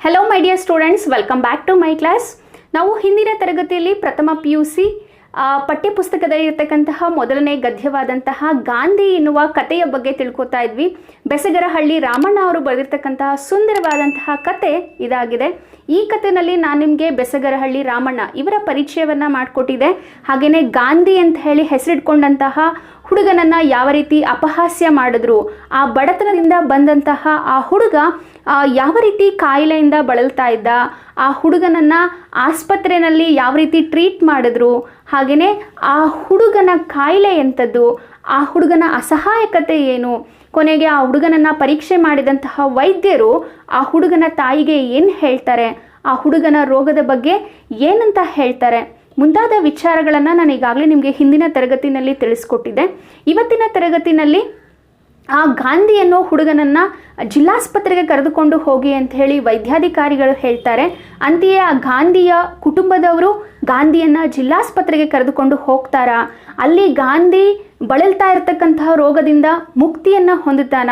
Hello my dear students welcome back to my class ನಾವು ಹಿಂದಿನ ತರಗತಿಯಲ್ಲಿ ಪ್ರಥಮ ಪಿ ಯು ಸಿ ಪಠ್ಯಪುಸ್ತಕದಲ್ಲಿ ಇರತಕ್ಕಂತಹ ಮೊದಲನೇ ಗದ್ಯವಾದಂತಹ ಗಾಂಧಿ ಎನ್ನುವ ಕಥೆಯ ಬಗ್ಗೆ ತಿಳ್ಕೊತಾ ಇದ್ವಿ. ಬೆಸಗರಹಳ್ಳಿ ರಾಮಣ್ಣ ಅವರು ಬರೆದಿರ್ತಕ್ಕಂತಹ ಸುಂದರವಾದಂತಹ ಕತೆ ಇದಾಗಿದೆ. ಈ ಕಥೆನಲ್ಲಿ ನಾನು ನಿಮಗೆ ಬೆಸಗರಹಳ್ಳಿ ರಾಮಣ್ಣ ಇವರ ಪರಿಚಯವನ್ನು ಮಾಡಿಕೊಟ್ಟಿದೆ. ಹಾಗೆಯೇ ಗಾಂಧಿ ಅಂತ ಹೇಳಿ ಹೆಸರಿಟ್ಕೊಂಡಂತಹ ಹುಡುಗನನ್ನು ಯಾವ ರೀತಿ ಅಪಹಾಸ್ಯ ಮಾಡಿದ್ರು, ಆ ಬಡತನದಿಂದ ಬಂದಂತಹ ಆ ಹುಡುಗ ಯಾವ ರೀತಿ ಕಾಯಿಲೆಯಿಂದ ಬಳಲ್ತಾ ಇದ್ದ, ಆ ಹುಡುಗನನ್ನು ಆಸ್ಪತ್ರೆಯಲ್ಲಿ ಯಾವ ರೀತಿ ಟ್ರೀಟ್ ಮಾಡಿದ್ರು ಹಾಗೆಯೇ ಆ ಹುಡುಗನ ಕಾಯಿಲೆ ಎಂಥದ್ದು, ಆ ಹುಡುಗನ ಅಸಹಾಯಕತೆ ಏನು? ಕೊನೆಗೆ ಆ ಹುಡುಗನನ್ನು ಪರೀಕ್ಷೆ ಮಾಡಿದಂತಹ ವೈದ್ಯರು ಆ ಹುಡುಗನ ತಾಯಿಗೆ ಏನು ಹೇಳ್ತಾರೆ? ಆ ಹುಡುಗನ ರೋಗದ ಬಗ್ಗೆ ಏನಂತ ಹೇಳ್ತಾರೆ? ಮುಂತಾದ ವಿಚಾರಗಳನ್ನು ನಾನು ಈಗಾಗಲೇ ನಿಮಗೆ ಹಿಂದಿನ ತರಗತಿನಲ್ಲಿ ತಿಳಿಸ್ಕೊಟ್ಟಿದ್ದೆ. ಇವತ್ತಿನ ತರಗತಿನಲ್ಲಿ ಆ ಗಾಂಧಿ ಅನ್ನೋ ಹುಡುಗನನ್ನ ಜಿಲ್ಲಾಸ್ಪತ್ರೆಗೆ ಕರೆದುಕೊಂಡು ಹೋಗಿ ಅಂತ ಹೇಳಿ ವೈದ್ಯಾಧಿಕಾರಿಗಳು ಹೇಳ್ತಾರೆ. ಅಂತೆಯೇ ಆ ಗಾಂಧಿಯ ಕುಟುಂಬದವರು ಗಾಂಧಿಯನ್ನ ಜಿಲ್ಲಾಸ್ಪತ್ರೆಗೆ ಕರೆದುಕೊಂಡು ಹೋಗ್ತಾರಾ. ಅಲ್ಲಿ ಗಾಂಧಿ ಬಳಲ್ತಾ ಇರತಕ್ಕಂತಹ ರೋಗದಿಂದ ಮುಕ್ತಿಯನ್ನ ಹೊಂದುತ್ತಾನ.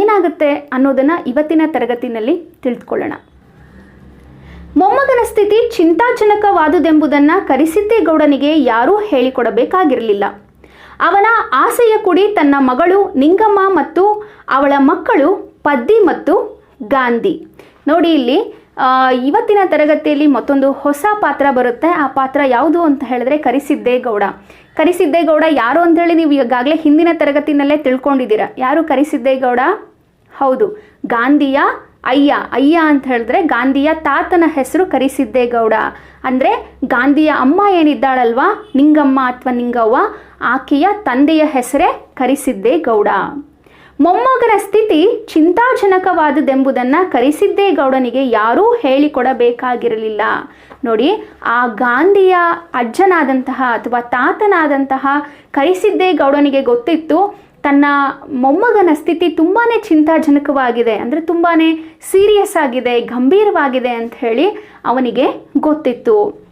ಏನಾಗುತ್ತೆ ಅನ್ನೋದನ್ನ ಇವತ್ತಿನ ತರಗತಿನಲ್ಲಿ ತಿಳಿದುಕೊಳ್ಳೋಣ ಮೊಮ್ಮಗನ ಸ್ಥಿತಿ ಚಿಂತಾಜನಕವಾದುದೆಂಬುದನ್ನು ಕರಿಸಿದ್ದೇಗೌಡನಿಗೆ ಯಾರೂ ಹೇಳಿಕೊಡಬೇಕಾಗಿರಲಿಲ್ಲ. ಅವನ ಆಸೆಯ ಕುಡಿ ತನ್ನ ಮಗಳು ನಿಂಗಮ್ಮ ಮತ್ತು ಅವಳ ಮಕ್ಕಳು ಪದ್ದಿ ಮತ್ತು ಗಾಂಧಿ. ನೋಡಿ ಇಲ್ಲಿ ಇವತ್ತಿನ ತರಗತಿಯಲ್ಲಿ ಮತ್ತೊಂದು ಹೊಸ ಪಾತ್ರ ಬರುತ್ತೆ. ಆ ಪಾತ್ರ ಯಾವುದು ಅಂತ ಹೇಳಿದ್ರೆ ಕರಿಸಿದ್ದೇಗೌಡ. ಕರಿಸಿದ್ದೇಗೌಡ ಯಾರು ಅಂತೇಳಿ ನೀವು ಈಗಾಗಲೇ ಹಿಂದಿನ ತರಗತಿನಲ್ಲೇ ತಿಳ್ಕೊಂಡಿದ್ದೀರಾ. ಯಾರು ಕರಿಸಿದ್ದೇಗೌಡ? ಹೌದು, ಗಾಂಧಿಯ ಅಯ್ಯ. ಅಯ್ಯ ಅಂತ ಹೇಳಿದ್ರೆ ಗಾಂಧಿಯ ತಾತನ ಹೆಸರು ಕರಿಸಿದ್ದೇಗೌಡ. ಅಂದರೆ ಗಾಂಧಿಯ ಅಮ್ಮ ಏನಿದ್ದಾಳಲ್ವಾ? ನಿಂಗಮ್ಮ ಅಥವಾ ನಿಂಗವ್ವ. ಆಕೆಯ ತಂದೆಯ ಹೆಸರೇ ಕರಿಸಿದ್ದೇಗೌಡ ಮೊಮ್ಮಗನ ಸ್ಥಿತಿ ಚಿಂತಾಜನಕವಾದುದೆಂಬುದನ್ನು ಕರಿಸಿದ್ದೇಗೌಡನಿಗೆ ಯಾರೂ ಹೇಳಿಕೊಡಬೇಕಾಗಿರಲಿಲ್ಲ. ನೋಡಿ, ಆ ಗಾಂಧಿಯ ಅಜ್ಜನಾದಂತಹ ಅಥವಾ ತಾತನಾದಂತಹ ಕರಿಸಿದ್ದೇಗೌಡನಿಗೆ ಗೊತ್ತಿತ್ತು, ತನ್ನ ಮೊಮ್ಮಗನ ಸ್ಥಿತಿ ತುಂಬಾ ಚಿಂತಾಜನಕವಾಗಿದೆ, ಅಂದರೆ ತುಂಬಾ ಸೀರಿಯಸ್ ಆಗಿದೆ, ಗಂಭೀರವಾಗಿದೆ ಅಂತ ಹೇಳಿ ಅವನಿಗೆ ಗೊತ್ತಿತ್ತು.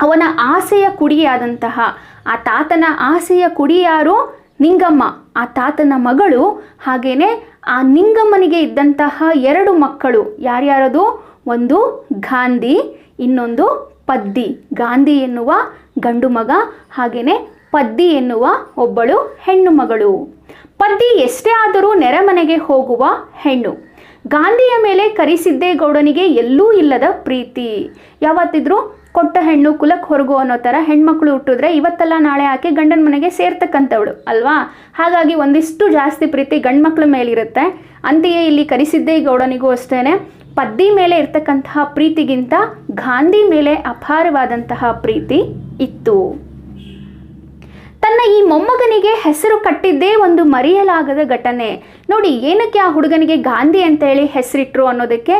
ಅವನ ಆಸೆಯ ಕುಡಿಯಾದಂತಹ ಆ ತಾತನ ಆಸೆಯ ಕುಡಿ ಯಾರು ನಿಂಗಮ್ಮ. ಆ ತಾತನ ಮಗಳು ಹಾಗೇನೆ ಆ ನಿಂಗಮ್ಮನಿಗೆ ಇದ್ದಂತಹ ಎರಡು ಮಕ್ಕಳು. ಯಾರ್ಯಾರದು? ಒಂದು ಗಾಂಧಿ, ಇನ್ನೊಂದು ಪದ್ದಿ. ಗಾಂಧಿ ಎನ್ನುವ ಗಂಡು ಮಗ, ಹಾಗೇನೆ ಪದ್ದಿ ಎನ್ನುವ ಒಬ್ಬಳು ಹೆಣ್ಣು ಮಗಳು. ಪದ್ದಿ ಎಷ್ಟೇ ಆದರೂ ನೆರೆಮನೆಗೆ ಹೋಗುವ ಹೆಣ್ಣು. ಗಾಂಧಿಯ ಮೇಲೆ ಕರಿಸಿದ್ದೇಗೌಡನಿಗೆ ಎಲ್ಲೂ ಇಲ್ಲದ ಪ್ರೀತಿ. ಯಾವತ್ತಿದ್ರೂ ಕೊಟ್ಟ ಹೆಣ್ಣು ಕುಲಕ್ಕೆ ಹೊರಗು ಅನ್ನೋ ಥರ ಹೆಣ್ಮಕ್ಳು ಹುಟ್ಟಿದ್ರೆ ಇವತ್ತೆಲ್ಲ ನಾಳೆ ಆಕೆ ಗಂಡನ ಮನೆಗೆ ಸೇರ್ತಕ್ಕಂಥವಳು, ಅಲ್ವಾ? ಹಾಗಾಗಿ ಒಂದಿಷ್ಟು ಜಾಸ್ತಿ ಪ್ರೀತಿ ಗಂಡ್ಮಕ್ಳ ಮೇಲಿರುತ್ತೆ. ಅಂತೆಯೇ ಇಲ್ಲಿ ಕರಿಸಿದ್ದೇಗೌಡನಿಗೂ ಅಷ್ಟೇ ಪದ್ದಿ ಮೇಲೆ ಇರ್ತಕ್ಕಂತಹ ಪ್ರೀತಿಗಿಂತ ಗಾಂಧಿ ಮೇಲೆ ಅಪಾರವಾದಂತಹ ಪ್ರೀತಿ ಇತ್ತು. ತನ್ನ ಈ ಮೊಮ್ಮಗನಿಗೆ ಹೆಸರು ಕಟ್ಟಿದ್ದೇ ಒಂದು ಮರೆಯಲಾಗದ ಘಟನೆ. ನೋಡಿ, ಏನಕ್ಕೆ ಆ ಹುಡುಗನಿಗೆ ಗಾಂಧಿ ಅಂತ ಹೇಳಿ ಹೆಸರಿಟ್ರು ಅನ್ನೋದಕ್ಕೆ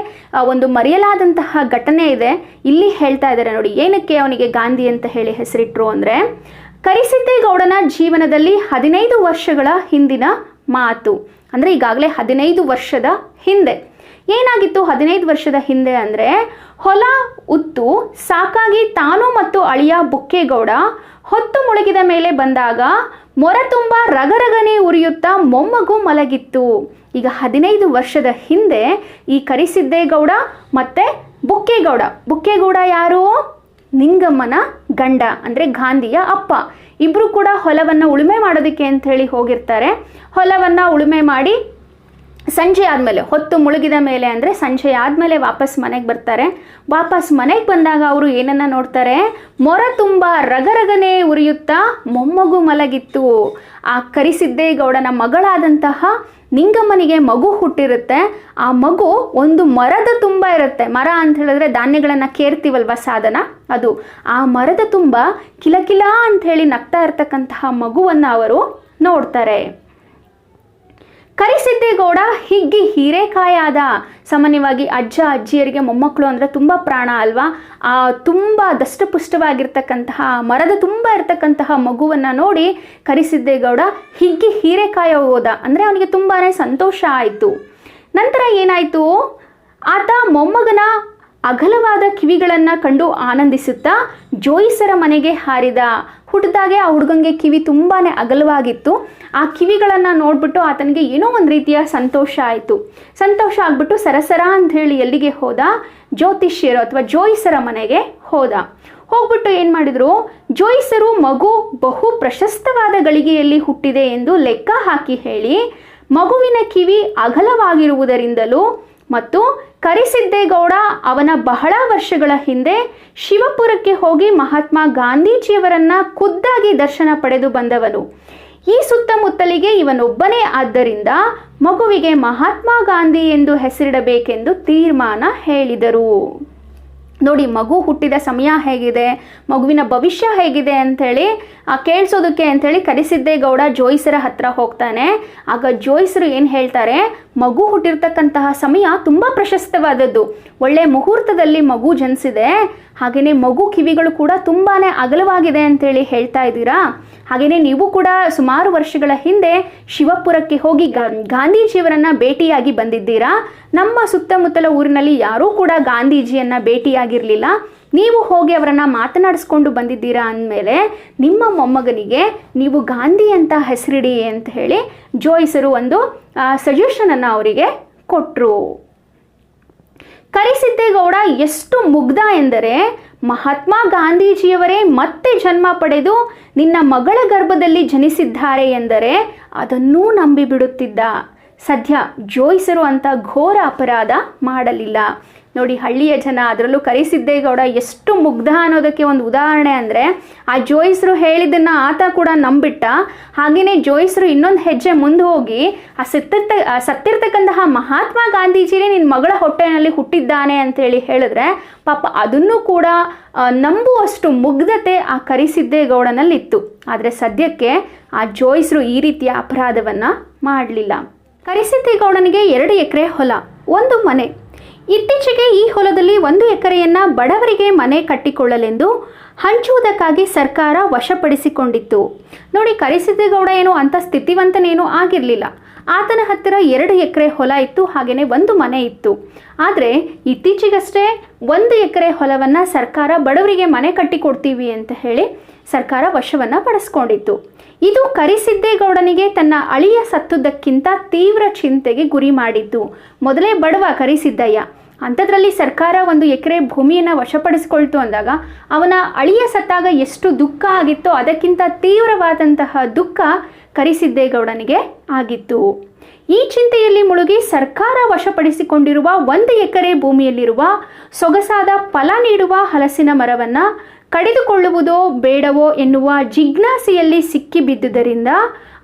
ಒಂದು ಮರೆಯಲಾದಂತಹ ಘಟನೆ ಇದೆ. ಇಲ್ಲಿ ಹೇಳ್ತಾ ಇದ್ದಾರೆ ನೋಡಿ, ಏನಕ್ಕೆ ಅವನಿಗೆ ಗಾಂಧಿ ಅಂತ ಹೇಳಿ ಹೆಸರಿಟ್ರು ಅಂದರೆ ಕರಿಸಿದ್ದೇಗೌಡನ ಜೀವನದಲ್ಲಿ ಹದಿನೈದು ವರ್ಷಗಳ ಹಿಂದಿನ ಮಾತು. ಅಂದರೆ ಈಗಾಗಲೇ ಹದಿನೈದು ವರ್ಷದ ಹಿಂದೆ. ಏನಾಗಿತ್ತು ಹದಿನೈದು ವರ್ಷದ ಹಿಂದೆ ಅಂದರೆ ಹೊಲ ಉತ್ತು ಸಾಕಾಗಿ ತಾನು ಮತ್ತು ಅಳಿಯ ಬುಕ್ಕೇಗೌಡ ಹೊತ್ತು ಮುಳುಗಿದ ಮೇಲೆ ಬಂದಾಗ ಮೊರ ತುಂಬ ರಗರಗನೆ ಉರಿಯುತ್ತಾ ಮೊಮ್ಮಗು ಮಲಗಿತ್ತು. ಈಗ ಹದಿನೈದು ವರ್ಷದ ಹಿಂದೆ ಈ ಕರಿಸಿದ್ದೇಗೌಡ ಮತ್ತೆ ಬುಕ್ಕೇಗೌಡ. ಬುಕ್ಕೇಗೌಡ ಯಾರು? ನಿಂಗಮ್ಮನ ಗಂಡ, ಅಂದರೆ ಗಾಂಧಿಯ ಅಪ್ಪ. ಇಬ್ಬರು ಕೂಡ ಹೊಲವನ್ನು ಉಳುಮೆ ಮಾಡೋದಕ್ಕೆ ಅಂತ ಹೇಳಿ ಹೋಗಿರ್ತಾರೆ. ಹೊಲವನ್ನು ಉಳುಮೆ ಮಾಡಿ ಸಂಜೆ ಆದಮೇಲೆ, ಹೊತ್ತು ಮುಳುಗಿದ ಮೇಲೆ ಅಂದರೆ ಸಂಜೆ ಆದಮೇಲೆ ವಾಪಸ್ ಮನೆಗೆ ಬರ್ತಾರೆ. ವಾಪಸ್ ಮನೆಗೆ ಬಂದಾಗ ಅವರು ಏನನ್ನ ನೋಡ್ತಾರೆ? ಮೊರ ತುಂಬ ರಗರಗನೆ ಉರಿಯುತ್ತಾ ಮೊಮ್ಮಗು ಮಲಗಿತ್ತು. ಆ ಕರಿಸಿದ್ದೇ ಗೌಡನ ಮಗಳಾದಂತಹ ನಿಂಗಮ್ಮನಿಗೆ ಮಗು ಹುಟ್ಟಿರುತ್ತೆ. ಆ ಮಗು ಒಂದು ಮರದ ತುಂಬ ಇರುತ್ತೆ. ಮರ ಅಂತ ಹೇಳಿದ್ರೆ ಧಾನ್ಯಗಳನ್ನು ಕೇರ್ತೀವಲ್ವ ಸಾಧನ? ಅದು. ಆ ಮರದ ತುಂಬ ಕಿಲಕಿಲ ಅಂತ ಹೇಳಿ ನಗ್ತಾ ಇರ್ತಕ್ಕಂತಹ ಮಗುವನ್ನು ಅವರು ನೋಡ್ತಾರೆ. ಕರಿಸಿದ್ದೇಗೌಡ ಹಿಗ್ಗಿ ಹೀರೆಕಾಯಾದ. ಸಾಮಾನ್ಯವಾಗಿ ಅಜ್ಜ, ಅಜ್ಜಿಯರಿಗೆ ಮೊಮ್ಮಕ್ಕಳು ಅಂದರೆ ತುಂಬ ಪ್ರಾಣ ಅಲ್ವಾ? ಆ ತುಂಬ ದಷ್ಟಪುಷ್ಟವಾಗಿರ್ತಕ್ಕಂತಹ, ಮರದ ತುಂಬ ಇರತಕ್ಕಂತಹ ಮಗುವನ್ನು ನೋಡಿ ಕರಿಸಿದ್ದೇಗೌಡ ಹಿಗ್ಗಿ ಹೀರೆಕಾಯ ಹೋದ. ಅಂದರೆ ಅವನಿಗೆ ತುಂಬಾ ಸಂತೋಷ ಆಯಿತು. ನಂತರ ಏನಾಯಿತು? ಆತ ಮೊಮ್ಮಗನ ಅಗಲವಾದ ಕಿವಿಗಳನ್ನು ಕಂಡು ಆನಂದಿಸುತ್ತಾ ಜೋಯಿಸರ ಮನೆಗೆ ಹಾರಿದ ಹುಟ್ಟಿದಾಗೆ ಆ ಹುಡುಗಂಗೆ ಕಿವಿ ತುಂಬಾ ಅಗಲವಾಗಿತ್ತು. ಆ ಕಿವಿಗಳನ್ನು ನೋಡ್ಬಿಟ್ಟು ಆತನಿಗೆ ಏನೋ ಒಂದು ರೀತಿಯ ಸಂತೋಷ ಆಯಿತು. ಸಂತೋಷ ಆಗ್ಬಿಟ್ಟು ಸರಸರ ಅಂತ ಹೇಳಿ ಎಲ್ಲಿಗೆ ಹೋದ? ಜ್ಯೋತಿಷ್ಯರು ಅಥವಾ ಜೋಯಿಸರ ಮನೆಗೆ ಹೋದ. ಹೋಗ್ಬಿಟ್ಟು ಏನು ಮಾಡಿದ್ರು? ಜೋಯಿಸರು ಮಗು ಬಹು ಪ್ರಶಸ್ತವಾದ ಗಳಿಗೆಯಲ್ಲಿ ಹುಟ್ಟಿದೆ ಎಂದು ಲೆಕ್ಕ ಹಾಕಿ ಹೇಳಿ ಮಗುವಿನ ಕಿವಿ ಅಗಲವಾಗಿರುವುದರಿಂದಲೂ ಮತ್ತು ಕರಿಸಿದ್ದೇಗೌಡ ಅವನ ಬಹಳ ವರ್ಷಗಳ ಹಿಂದೆ ಶಿವಪುರಕ್ಕೆ ಹೋಗಿ ಮಹಾತ್ಮ ಗಾಂಧೀಜಿಯವರನ್ನ ಖುದ್ದಾಗಿ ದರ್ಶನ ಪಡೆದು ಬಂದವನು. ಈ ಸುತ್ತಮುತ್ತಲಿಗೆ ಇವನೊಬ್ಬನೇ ಆದ್ದರಿಂದ ಮಗುವಿಗೆ ಮಹಾತ್ಮ ಗಾಂಧಿ ಎಂದು ಹೆಸರಿಡಬೇಕೆಂದು ತೀರ್ಮಾನ ಹೇಳಿದರು. ನೋಡಿ, ಮಗು ಹುಟ್ಟಿದ ಸಮಯ ಹೇಗಿದೆ, ಮಗುವಿನ ಭವಿಷ್ಯ ಹೇಗಿದೆ ಅಂಥೇಳಿ, ಆ ಕೇಳಿಸೋದಕ್ಕೆ ಅಂಥೇಳಿ ಕರಿಸಿದ್ದೇಗೌಡ ಜೋಯಿಸರ ಹತ್ರ ಹೋಗ್ತಾನೆ. ಆಗ ಜೋಯಿಸರು ಏನು ಹೇಳ್ತಾರೆ, ಮಗು ಹುಟ್ಟಿರ್ತಕ್ಕಂತಹ ಸಮಯ ತುಂಬ ಪ್ರಶಸ್ತವಾದದ್ದು. ಒಳ್ಳೆ ಮುಹೂರ್ತದಲ್ಲಿ ಮಗು ಜನಿಸಿದೆ ಹಾಗೆಯೇ ಮಗು ಕಿವಿಗಳು ಕೂಡ ತುಂಬಾ ಅಗಲವಾಗಿದೆ ಅಂಥೇಳಿ ಹೇಳ್ತಾ ಇದ್ದೀರಾ? ಹಾಗೆಯೇ ನೀವು ಕೂಡ ಸುಮಾರು ವರ್ಷಗಳ ಹಿಂದೆ ಶಿವಪುರಕ್ಕೆ ಹೋಗಿ ಗಾಂಧೀಜಿಯವರನ್ನ ಭೇಟಿಯಾಗಿ ಬಂದಿದ್ದೀರಾ? ನಮ್ಮ ಸುತ್ತಮುತ್ತಲ ಊರಿನಲ್ಲಿ ಯಾರೂ ಕೂಡ ಗಾಂಧೀಜಿಯನ್ನ ಭೇಟಿಯಾಗಿರಲಿಲ್ಲ. ನೀವು ಹೋಗಿ ಅವರನ್ನು ಮಾತನಾಡಿಸ್ಕೊಂಡು ಬಂದಿದ್ದೀರಾ ಅಂದಮೇಲೆ ನಿಮ್ಮ ಮೊಮ್ಮಗನಿಗೆ ನೀವು ಗಾಂಧಿ ಅಂತ ಹೆಸರಿಡಿ ಅಂತ ಹೇಳಿ ಜೋಯಿಸರು ಒಂದು ಸಜೆಷನನ್ನು ಅವರಿಗೆ ಕೊಟ್ಟರು ಕರಿಸಿದ್ದೇಗೌಡ, ಎಷ್ಟು ಮುಗ್ಧ ಎಂದರೆ ಮಹಾತ್ಮ ಗಾಂಧೀಜಿಯವರೇ ಮತ್ತೆ ಜನ್ಮ ಪಡೆದು ನಿನ್ನ ಮಗಳ ಗರ್ಭದಲ್ಲಿ ಜನಿಸಿದ್ದಾರೆ ಎಂದರೆ ಅದನ್ನೂ ನಂಬಿಬಿಡುತ್ತಿದ್ದ. ಸದ್ಯ ಜೋಯಿಸರು ಅಂತ ಘೋರ ಅಪರಾಧ ಮಾಡಲಿಲ್ಲ. ನೋಡಿ, ಹಳ್ಳಿಯ ಜನ ಅದರಲ್ಲೂ ಕರಿಸಿದ್ದೇಗೌಡ ಎಷ್ಟು ಮುಗ್ಧ ಅನ್ನೋದಕ್ಕೆ ಒಂದು ಉದಾಹರಣೆ ಅಂದರೆ, ಆ ಜೋಯಿಸರು ಹೇಳಿದ್ದನ್ನು ಆತ ಕೂಡ ನಂಬಿಟ್ಟ. ಹಾಗೆಯೇ ಜೋಯಿಸರು ಇನ್ನೊಂದು ಹೆಜ್ಜೆ ಮುಂದೆ ಹೋಗಿ, ಆ ಸತ್ತಿರ್ತ ಸತ್ತಿರ್ತಕ್ಕಂತಹ ಮಹಾತ್ಮ ಗಾಂಧೀಜಿನೇ ನಿನ್ನ ಮಗಳ ಹೊಟ್ಟೆನಲ್ಲಿ ಹುಟ್ಟಿದ್ದಾನೆ ಅಂತೇಳಿ ಹೇಳಿದ್ರೆ, ಪಾಪ ಅದನ್ನು ಕೂಡ ನಂಬುವಷ್ಟು ಮುಗ್ಧತೆ ಆ ಕರಿಸಿದ್ದೇಗೌಡನಲ್ಲಿತ್ತು ಆದರೆ ಸದ್ಯಕ್ಕೆ ಆ ಜೋಯಿಸರು ಈ ರೀತಿಯ ಅಪರಾಧವನ್ನು ಮಾಡಲಿಲ್ಲ. ಕರಿಸಿದ್ದೇಗೌಡನಿಗೆ ಎರಡು ಎಕರೆ ಹೊಲ, ಒಂದು ಮನೆ. ಇತ್ತೀಚೆಗೆ ಈ ಹೊಲದಲ್ಲಿ ಒಂದು ಎಕರೆಯನ್ನ ಬಡವರಿಗೆ ಮನೆ ಕಟ್ಟಿಕೊಳ್ಳಲೆಂದು ಹಂಚುವುದಕ್ಕಾಗಿ ಸರ್ಕಾರ ವಶಪಡಿಸಿಕೊಂಡಿತ್ತು. ನೋಡಿ, ಕರಿಸಿದ್ದೇಗೌಡ ಏನು ಅಂತ ಸ್ಥಿತಿವಂತನೇನು ಆಗಿರಲಿಲ್ಲ. ಆತನ ಹತ್ತಿರ ಎರಡು ಎಕರೆ ಹೊಲ ಇತ್ತು ಹಾಗೆಯೇ ಒಂದು ಮನೆ ಇತ್ತು. ಆದರೆ, ಇತ್ತೀಚೆಗಷ್ಟೇ ಒಂದು ಎಕರೆ ಹೊಲವನ್ನು ಸರ್ಕಾರ ಬಡವರಿಗೆ ಮನೆ ಕಟ್ಟಿಕೊಡ್ತೀವಿ ಅಂತ ಹೇಳಿ ಸರ್ಕಾರ ವಶವನ್ನು ಪಡಿಸ್ಕೊಂಡಿತ್ತು. ಇದು ಕರಿಸಿದ್ದೇಗೌಡನಿಗೆ ತನ್ನ ಅಳಿಯ ಸತ್ತುದಕ್ಕಿಂತ ತೀವ್ರ ಚಿಂತೆಗೆ ಗುರಿ ಮಾಡಿದ್ದು. ಮೊದಲೇ ಬಡವ ಕರಿಸಿದ್ದಯ್ಯ. ಅಂಥದ್ರಲ್ಲಿ ಸರ್ಕಾರ ಒಂದು ಎಕರೆ ಭೂಮಿಯನ್ನು ವಶಪಡಿಸಿಕೊಳ್ತು ಅಂದಾಗ ಅವನ ಅಳಿಯ ಸತ್ತಾಗ ಎಷ್ಟು ದುಃಖ ಆಗಿತ್ತೋ ಅದಕ್ಕಿಂತ ತೀವ್ರವಾದಂತಹ ದುಃಖ ಕರಿಸಿದ್ದೇಗೌಡನಿಗೆ ಆಗಿತ್ತು. ಈ ಚಿಂತೆಯಲ್ಲಿ ಮುಳುಗಿ ಸರ್ಕಾರ ವಶಪಡಿಸಿಕೊಂಡಿರುವ ಒಂದು ಎಕರೆ ಭೂಮಿಯಲ್ಲಿರುವ ಸೊಗಸಾದ ಫಲ ನೀಡುವ ಹಲಸಿನ ಮರವನ್ನು ಕಡಿದುಕೊಳ್ಳುವುದೋ ಬೇಡವೋ ಎನ್ನುವ ಜಿಜ್ಞಾಸೆಯಲ್ಲಿ ಸಿಕ್ಕಿಬಿದ್ದುದರಿಂದ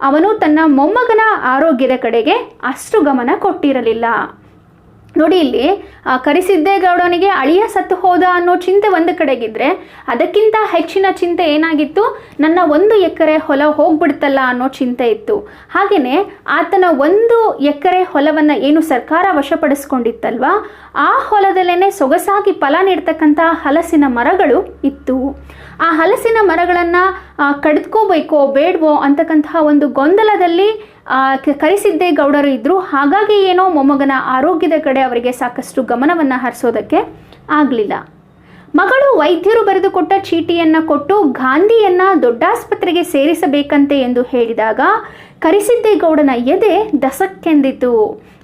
ಅವನು ತನ್ನ ಮೊಮ್ಮಗನ ಆರೋಗ್ಯದ ಕಡೆಗೆ ಅಷ್ಟು ಗಮನ ಕೊಟ್ಟಿರಲಿಲ್ಲ. ನೋಡಿ ಇಲ್ಲಿ ಕರಿಸಿದ್ದೇಗೌಡನಿಗೆ ಅಳಿಯ ಸತ್ತು ಹೋದ ಅನ್ನೋ ಚಿಂತೆ ಒಂದು ಕಡೆಗಿದ್ರೆ, ಅದಕ್ಕಿಂತ ಹೆಚ್ಚಿನ ಚಿಂತೆ ಏನಾಗಿತ್ತು? ನನ್ನ ಒಂದು ಎಕರೆ ಹೊಲ ಹೋಗ್ಬಿಡ್ತಲ್ಲ ಅನ್ನೋ ಚಿಂತೆ ಇತ್ತು. ಹಾಗೆಯೇ ಆತನ ಒಂದು ಎಕರೆ ಹೊಲವನ್ನು ಏನು ಸರ್ಕಾರ ವಶಪಡಿಸ್ಕೊಂಡಿತ್ತಲ್ವ? ಆ ಹೊಲದಲ್ಲೇನೆ ಸೊಗಸಾಗಿ ಫಲ ನೀಡ್ತಕ್ಕಂತಹ ಹಲಸಿನ ಮರಗಳು ಇತ್ತು. ಆ ಹಲಸಿನ ಮರಗಳನ್ನು ಕಡಿದ್ಕೋಬೇಕೋ ಬೇಡವೋ ಅಂತಕ್ಕಂತಹ ಒಂದು ಗೊಂದಲದಲ್ಲಿ ಕರೆಸಿದ್ದೇ ಗೌಡರು ಇದ್ದರು ಹಾಗಾಗಿ ಏನೋ ಮೊಮ್ಮಗನ ಆರೋಗ್ಯದ ಕಡೆ ಅವರಿಗೆ ಸಾಕಷ್ಟು ಗಮನವನ್ನು ಹರಿಸೋದಕ್ಕೆ ಆಗಲಿಲ್ಲ. ಮಗಳು ವೈದ್ಯರು ಬರೆದುಕೊಟ್ಟ ಚೀಟಿಯನ್ನು ಕೊಟ್ಟು ಗಾಂಧಿಯನ್ನ ದೊಡ್ಡಾಸ್ಪತ್ರೆಗೆ ಸೇರಿಸಬೇಕಂತೆ ಎಂದು ಹೇಳಿದಾಗ ಕರಿಸಿದ್ದೇಗೌಡನ ಎದೆ ದಸಕ್ಕೆಂದಿತು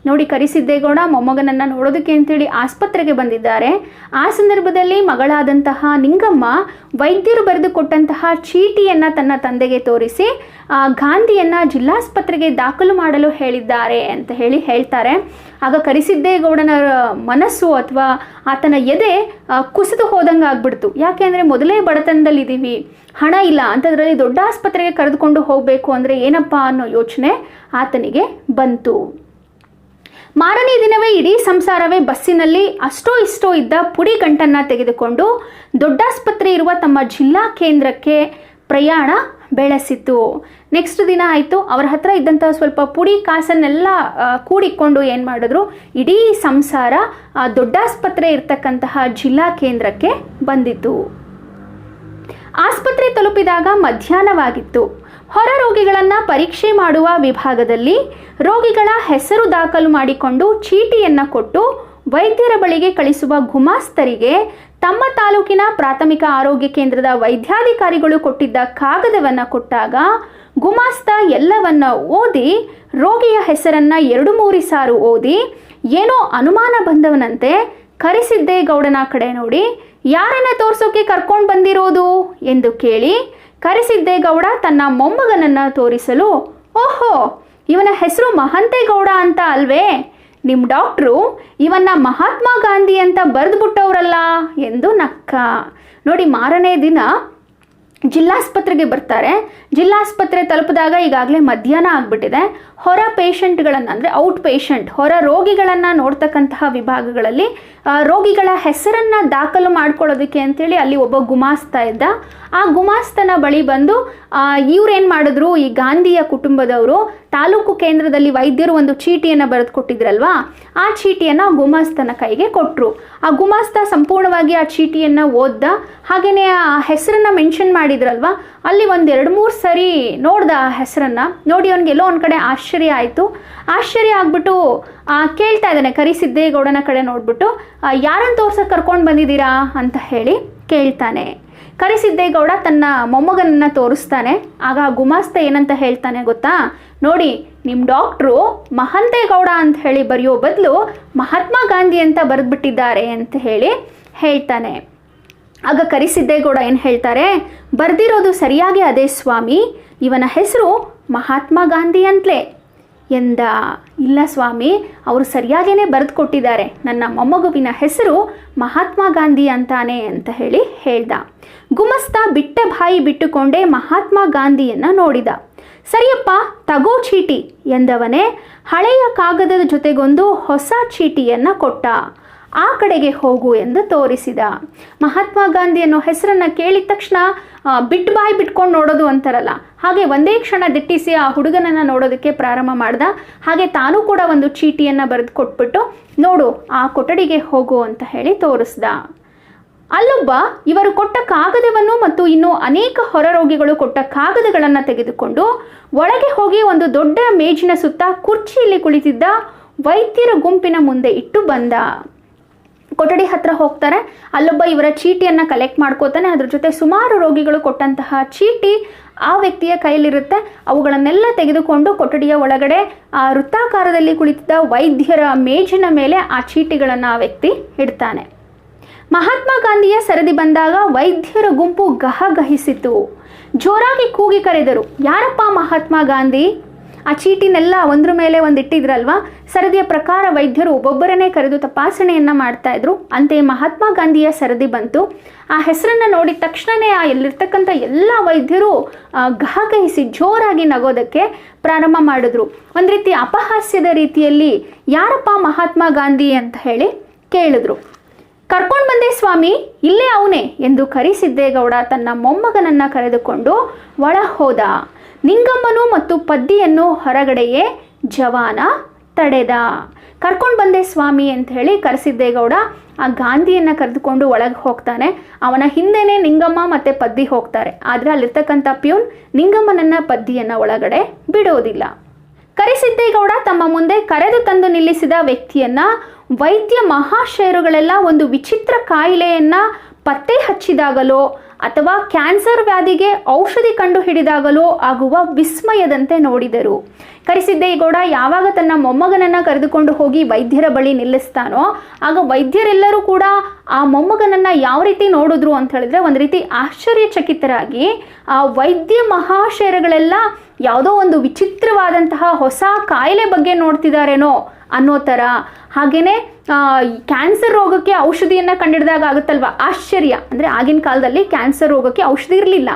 ನೋಡಿ ಕರಿಸಿದ್ದೇಗೌಡ ಮೊಮ್ಮಗನನ್ನು ನೋಡೋದಕ್ಕೆ ಅಂತೇಳಿ ಆಸ್ಪತ್ರೆಗೆ ಬಂದಿದ್ದಾರೆ. ಆ ಸಂದರ್ಭದಲ್ಲಿ ಮಗಳಾದಂತಹ ನಿಂಗಮ್ಮ ವೈದ್ಯರು ಬರೆದುಕೊಟ್ಟಂತಹ ಚೀಟಿಯನ್ನು ತನ್ನ ತಂದೆಗೆ ತೋರಿಸಿ ಗಾಂಧಿಯನ್ನು ಜಿಲ್ಲಾಸ್ಪತ್ರೆಗೆ ದಾಖಲು ಮಾಡಲು ಹೇಳಿದ್ದಾರೆ ಅಂತ ಹೇಳಿ ಹೇಳ್ತಾರೆ. ಆಗ ಕರಿಸಿದ್ದೇಗೌಡನ ಮನಸ್ಸು ಅಥವಾ ಆತನ ಎದೆ ಕುಸಿದು ಹೋದಂಗೆ ಆಗ್ಬಿಡ್ತು. ಯಾಕೆ ಮೊದಲೇ ಬಡತನದಲ್ಲಿದ್ದೀವಿ. ಹಣ ಇಲ್ಲ ಅಂಥದ್ರಲ್ಲಿ ದೊಡ್ಡ ಆಸ್ಪತ್ರೆಗೆ ಕರೆದುಕೊಂಡು ಹೋಗಬೇಕು ಅಂದರೆ ಏನಪ್ಪ ಅನ್ನೋ ಯೋಚನೆ ಆತನಿಗೆ ಬಂತು. ಮಾರನೇ ದಿನವೇ ಇಡೀ ಸಂಸಾರವೇ ಬಸ್ಸಿನಲ್ಲಿ ಅಷ್ಟೋ ಇಷ್ಟೋ ಇದ್ದ ಪುಡಿ ಗಂಟನ್ನು ತೆಗೆದುಕೊಂಡು ದೊಡ್ಡಾಸ್ಪತ್ರೆ ಇರುವ ತಮ್ಮ ಜಿಲ್ಲಾ ಕೇಂದ್ರಕ್ಕೆ ಪ್ರಯಾಣ ಬೆಳೆಸಿತು ನೆಕ್ಸ್ಟ್ ದಿನ ಆಯಿತು, ಅವರ ಹತ್ರ ಇದ್ದಂಥ ಸ್ವಲ್ಪ ಪುಡಿ ಕಾಸನ್ನೆಲ್ಲ ಕೂಡಿಕೊಂಡು ಏನು ಮಾಡಿದ್ರು, ಇಡೀ ಸಂಸಾರ ದೊಡ್ಡಾಸ್ಪತ್ರೆ ಇರ್ತಕ್ಕಂತಹ ಜಿಲ್ಲಾ ಕೇಂದ್ರಕ್ಕೆ ಬಂದಿತು ಆಸ್ಪತ್ರೆ ತಲುಪಿದಾಗ ಮಧ್ಯಾಹ್ನವಾಗಿತ್ತು. ಹೊರ ರೋಗಿಗಳನ್ನು ಪರೀಕ್ಷೆ ಮಾಡುವ ವಿಭಾಗದಲ್ಲಿ ರೋಗಿಗಳ ಹೆಸರು ದಾಖಲು ಮಾಡಿಕೊಂಡು ಚೀಟಿಯನ್ನು ಕೊಟ್ಟು ವೈದ್ಯರ ಬಳಿಗೆ ಕಳಿಸುವ ಗುಮಾಸ್ತರಿಗೆ ತಮ್ಮ ತಾಲೂಕಿನ ಪ್ರಾಥಮಿಕ ಆರೋಗ್ಯ ಕೇಂದ್ರದ ವೈದ್ಯಾಧಿಕಾರಿಗಳು ಕೊಟ್ಟಿದ್ದ ಕಾಗದವನ್ನು ಕೊಟ್ಟಾಗ ಗುಮಾಸ್ತ ಎಲ್ಲವನ್ನ ಓದಿ ರೋಗಿಯ ಹೆಸರನ್ನ ಎರಡು ಮೂರು ಸಾರು ಓದಿ ಏನೋ ಅನುಮಾನ ಬಂದವನಂತೆ ಕರೆಸಿದ್ದೇಗೌಡನ ಕಡೆ ನೋಡಿ, ಯಾರನ್ನ ತೋರಿಸೋಕೆ ಕರ್ಕೊಂಡು ಬಂದಿರೋದು? ಎಂದು ಕೇಳಿ ಕರೆಸಿದ್ದೇಗೌಡ ತನ್ನ ಮೊಮ್ಮಗನನ್ನ ತೋರಿಸಲು, ಓಹೋ, ಇವನ ಹೆಸರು ಮಹಂತೇಗೌಡ ಅಂತ ಅಲ್ವೇ? ನಿಮ್ಮ ಡಾಕ್ಟ್ರು ಇವನ್ನ ಮಹಾತ್ಮ ಗಾಂಧಿ ಅಂತ ಬರೆದುಬಿಟ್ಟವ್ರಲ್ಲ ಎಂದು ನಕ್ಕ. ನೋಡಿ ಮಾರನೇ ದಿನ ಜಿಲ್ಲಾಸ್ಪತ್ರೆಗೆ ಬರ್ತಾರೆ. ಜಿಲ್ಲಾಸ್ಪತ್ರೆ ತಲುಪಿದಾಗ ಈಗಾಗಲೇ ಮಧ್ಯಾಹ್ನ ಆಗಿಬಿಟ್ಟಿದೆ. ಹೊರ ಪೇಷಂಟ್ಗಳನ್ನು ಅಂದರೆ ಔಟ್ ಪೇಷಂಟ್, ಹೊರ ರೋಗಿಗಳನ್ನು ನೋಡ್ತಕ್ಕಂತಹ ವಿಭಾಗಗಳಲ್ಲಿ ರೋಗಿಗಳ ಹೆಸರನ್ನು ದಾಖಲು ಮಾಡ್ಕೊಳ್ಳೋದಕ್ಕೆ ಅಂತೇಳಿ ಅಲ್ಲಿ ಒಬ್ಬ ಗುಮಾಸ್ತ ಇದ್ದ. ಆ ಗುಮಾಸ್ತನ ಬಳಿ ಬಂದು ಇವ್ರೇನು ಮಾಡಿದ್ರು? ಈ ಗಾಂಧಿಯ ಕುಟುಂಬದವರು ತಾಲೂಕು ಕೇಂದ್ರದಲ್ಲಿ ವೈದ್ಯರು ಒಂದು ಚೀಟಿಯನ್ನು ಬರೆದು ಕೊಟ್ಟಿದ್ರಲ್ವಾ ಆ ಚೀಟಿಯನ್ನು ಗುಮಾಸ್ತನ ಕೈಗೆ ಕೊಟ್ಟರು ಆ ಗುಮಾಸ್ತ ಸಂಪೂರ್ಣವಾಗಿ ಆ ಚೀಟಿಯನ್ನು ಓದ್ದ. ಹಾಗೆಯೇ ಆ ಹೆಸರನ್ನು ಮೆನ್ಷನ್ ಮಾಡಿದ್ರಲ್ವಾ? ಅಲ್ಲಿ ಒಂದು ಎರಡು ಮೂರು ಸರಿ, ನೋಡ್ದ ಹೆಸರನ್ನ? ನೋಡಿ ಅವನಿಗೆ ಎಲ್ಲೋ ಒಂದು ಕಡೆ ಆಶ್ಚರ್ಯ ಆಯಿತು. ಆಶ್ಚರ್ಯ ಆಗ್ಬಿಟ್ಟು ಕೇಳ್ತಾ ಇದ್ದಾನೆ ಕರಿಸಿದ್ದೇಗೌಡನ ಕಡೆ ನೋಡ್ಬಿಟ್ಟು. ಯಾರನ್ನು ತೋರ್ಸಕ್ಕೆ ಕರ್ಕೊಂಡು ಬಂದಿದ್ದೀರಾ ಅಂತ ಹೇಳಿ ಕೇಳ್ತಾನೆ. ಕರಿಸಿದ್ದೇಗೌಡ ತನ್ನ ಮೊಮ್ಮಗನನ್ನ ತೋರಿಸ್ತಾನೆ. ಆಗ ಗುಮಾಸ್ತ ಏನಂತ ಹೇಳ್ತಾನೆ ಗೊತ್ತಾ? ನೋಡಿ ನಿಮ್ಮ ಡಾಕ್ಟ್ರು ಮಹಂತೇಗೌಡ ಅಂತ ಹೇಳಿ ಬರೆಯೋ ಬದಲು ಮಹಾತ್ಮ ಗಾಂಧಿ ಅಂತ ಬರೆದ್ಬಿಟ್ಟಿದ್ದಾರೆ ಅಂತ ಹೇಳಿ ಹೇಳ್ತಾನೆ. ಆಗ ಕರಿಸಿದ್ದೇಗೌಡ ಏನು ಹೇಳ್ತಾರೆ? ಬರ್ದಿರೋದು ಸರಿಯಾಗಿ ಅದೇ ಸ್ವಾಮಿ, ಇವನ ಹೆಸರು ಮಹಾತ್ಮ ಗಾಂಧಿ ಅಂತಲೇ. ಎಂದ, ಇಲ್ಲ ಸ್ವಾಮಿ, ಅವರು ಸರಿಯಾಗೇನೆ ಬರೆದು ಕೊಟ್ಟಿದ್ದಾರೆ ನನ್ನ ಮೊಮ್ಮಗುವಿನ ಹೆಸರು ಮಹಾತ್ಮ ಗಾಂಧಿ ಅಂತಾನೆ ಅಂತ ಹೇಳಿ ಹೇಳ್ದ. ಗುಮಸ್ತ ಬಿಟ್ಟ ಬಾಯಿ ಬಿಟ್ಟುಕೊಂಡೇ ಮಹಾತ್ಮ ಗಾಂಧಿಯನ್ನು ನೋಡಿದ. ಸರಿಯಪ್ಪ, ತಗೋ ಚೀಟಿ ಎಂದವನೇ ಹಳೆಯ ಕಾಗದದ ಜೊತೆಗೊಂದು ಹೊಸ ಚೀಟಿಯನ್ನು ಕೊಟ್ಟ. ಆ ಕಡೆಗೆ ಹೋಗು ಎಂದು ತೋರಿಸಿದ. ಮಹಾತ್ಮ ಗಾಂಧಿ ಅನ್ನೋ ಹೆಸರನ್ನ ಕೇಳಿದ ತಕ್ಷಣ ಬಿಟ್ಟು ಬಾಯಿ ಬಿಟ್ಕೊಂಡು ನೋಡೋದು ಅಂತಾರಲ್ಲ, ಹಾಗೆ ಒಂದೇ ಕ್ಷಣ ದಿಟ್ಟಿಸಿ ಆ ಹುಡುಗನನ್ನ ನೋಡೋದಕ್ಕೆ ಪ್ರಾರಂಭ ಮಾಡ್ದ. ಹಾಗೆ ತಾನು ಕೂಡ ಒಂದು ಚೀಟಿಯನ್ನ ಬರೆದು ಕೊಟ್ಬಿಟ್ಟು, ನೋಡು, ಆ ಕೊಠಡಿಗೆ ಹೋಗು ಅಂತ ಹೇಳಿ ತೋರಿಸ್ದ. ಅಲ್ಲೊಬ್ಬ ಇವರು ಕೊಟ್ಟ ಕಾಗದವನ್ನು ಮತ್ತು ಇನ್ನು ಅನೇಕ ಹೊರ ರೋಗಿಗಳು ಕೊಟ್ಟ ಕಾಗದಗಳನ್ನು ತೆಗೆದುಕೊಂಡು, ಒಳಗೆ ಹೋಗಿ ಒಂದು ದೊಡ್ಡ ಮೇಜಿನ ಸುತ್ತ ಕುರ್ಚಿಯಲ್ಲಿ ಕುಳಿತಿದ್ದ ವೈದ್ಯರ ಗುಂಪಿನ ಮುಂದೆ ಇಟ್ಟು ಬಂದ. ಕೊಠಡಿ ಹತ್ರ ಹೋಗ್ತಾರೆ. ಅಲ್ಲೊಬ್ಬ ಇವರ ಚೀಟಿಯನ್ನು ಕಲೆಕ್ಟ್ ಮಾಡ್ಕೋತಾನೆ. ಅದ್ರ ಜೊತೆ ಸುಮಾರು ರೋಗಿಗಳು ಕೊಟ್ಟಂತಹ ಚೀಟಿ ಆ ವ್ಯಕ್ತಿಯ ಕೈಯಲ್ಲಿರುತ್ತೆ. ಅವುಗಳನ್ನೆಲ್ಲ ತೆಗೆದುಕೊಂಡು ಕೊಠಡಿಯ ಒಳಗಡೆ, ಆ ವೃತ್ತಾಕಾರದಲ್ಲಿ ಕುಳಿತಿದ್ದ ವೈದ್ಯರ ಮೇಜಿನ ಮೇಲೆ ಆ ಚೀಟಿಗಳನ್ನು ಆ ವ್ಯಕ್ತಿ ಇಡ್ತಾನೆ. ಮಹಾತ್ಮ ಗಾಂಧಿಯ ಸರದಿ ಬಂದಾಗ ವೈದ್ಯರ ಗುಂಪು ಗಹಗಹಿಸಿತು ಜೋರಾಗಿ ಕೂಗಿ ಕರೆದರು, ಯಾರಪ್ಪ ಮಹಾತ್ಮ ಗಾಂಧಿ? ಆ ಚೀಟಿನೆಲ್ಲ ಒಂದ್ರ ಮೇಲೆ ಒಂದು ಇಟ್ಟಿದ್ರಲ್ವಾ? ಸರದಿಯ ಪ್ರಕಾರ ವೈದ್ಯರು ಒಬ್ಬೊಬ್ಬರನ್ನೇ ಕರೆದು ತಪಾಸಣೆಯನ್ನ ಮಾಡ್ತಾ ಇದ್ರು. ಅಂತೆಯೇ ಮಹಾತ್ಮ ಗಾಂಧಿಯ ಸರದಿ ಬಂತು. ಆ ಹೆಸರನ್ನ ನೋಡಿದ ತಕ್ಷಣವೇ ಆ ಎಲ್ಲಿರ್ತಕ್ಕಂಥ ಎಲ್ಲ ವೈದ್ಯರು ಗಹಗಹಿಸಿ ಜೋರಾಗಿ ನಗೋದಕ್ಕೆ ಪ್ರಾರಂಭ ಮಾಡಿದ್ರು. ಒಂದು ರೀತಿ ಅಪಹಾಸ್ಯದ ರೀತಿಯಲ್ಲಿ ಯಾರಪ್ಪ ಮಹಾತ್ಮ ಗಾಂಧಿ ಅಂತ ಹೇಳಿ ಕೇಳಿದ್ರು. ಕರ್ಕೊಂಡು ಬಂದೆ ಸ್ವಾಮಿ, ಇಲ್ಲೇ ಅವನೇ ಎಂದು ಕರಿಸಿದ್ದೇಗೌಡ ತನ್ನ ಮೊಮ್ಮಗನನ್ನ ಕರೆದುಕೊಂಡು ಒಳ ಹೋದ ನಿಂಗಮ್ಮನು ಮತ್ತು ಪದ್ದಿಯನ್ನು ಹೊರಗಡೆಯೇ ಜವಾನ ತಡೆದ. ಕರ್ಕೊಂಡು ಬಂದೆ ಸ್ವಾಮಿ ಅಂತ ಹೇಳಿ ಕರೆಸಿದ್ದೇಗೌಡ. ಆ ಗಾಂಧಿಯನ್ನು ಕರೆದುಕೊಂಡು ಒಳಗೆ ಹೋಗ್ತಾನೆ. ಅವನ ಹಿಂದೆನೇ ನಿಂಗಮ್ಮ ಮತ್ತು ಪದ್ದಿ ಹೋಗ್ತಾರೆ. ಆದರೆ ಅಲ್ಲಿರ್ತಕ್ಕಂಥ ಪ್ಯೂನ್ ನಿಂಗಮ್ಮನನ್ನ ಪದ್ದಿಯನ್ನು ಒಳಗಡೆ ಬಿಡೋದಿಲ್ಲ. ಕರೆಸಿದ್ದೇಗೌಡ ತಮ್ಮ ಮುಂದೆ ಕರೆದು ತಂದು ನಿಲ್ಲಿಸಿದ ವ್ಯಕ್ತಿಯನ್ನ ವೈದ್ಯ ಮಹಾಶಯರುಗಳೆಲ್ಲ ಒಂದು ವಿಚಿತ್ರ ಕಾಯಿಲೆಯನ್ನ ಪತ್ತೆ ಹಚ್ಚಿದಾಗಲೋ ಅಥವಾ ಕ್ಯಾನ್ಸರ್ ವ್ಯಾಧಿಗೆ ಔಷಧಿ ಕಂಡು ಹಿಡಿದಾಗಲೋ ಆಗುವ ವಿಸ್ಮಯದಂತೆ ನೋಡಿದರು. ಕರೆಸಿದ್ದೇಗೌಡ ಯಾವಾಗ ತನ್ನ ಮೊಮ್ಮಗನನ್ನ ಕರೆದುಕೊಂಡು ಹೋಗಿ ವೈದ್ಯರ ಬಳಿ ನಿಲ್ಲಿಸ್ತಾನೋ, ಆಗ ವೈದ್ಯರೆಲ್ಲರೂ ಕೂಡ ಆ ಮೊಮ್ಮಗನನ್ನ ಯಾವ ರೀತಿ ನೋಡಿದ್ರು ಅಂತ ಹೇಳಿದ್ರೆ ಒಂದು ರೀತಿ ಆಶ್ಚರ್ಯಚಕಿತರಾಗಿ ಆ ವೈದ್ಯ ಮಹಾಶಯರುಗಳೆಲ್ಲ ಯಾವುದೋ ಒಂದು ವಿಚಿತ್ರವಾದಂತಹ ಹೊಸ ಕಾಯಿಲೆ ಬಗ್ಗೆ ನೋಡ್ತಿದ್ದಾರೇನೋ ಅನ್ನೋ ಥರ ಹಾಗೆಯೇ ಕ್ಯಾನ್ಸರ್ ರೋಗಕ್ಕೆ ಔಷಧಿಯನ್ನು ಕಂಡಿಡಿದಾಗ ಆಗುತ್ತಲ್ವ? ಆಶ್ಚರ್ಯ. ಅಂದರೆ ಆಗಿನ ಕಾಲದಲ್ಲಿ ಕ್ಯಾನ್ಸರ್ ರೋಗಕ್ಕೆ ಔಷಧಿ ಇರಲಿಲ್ಲ.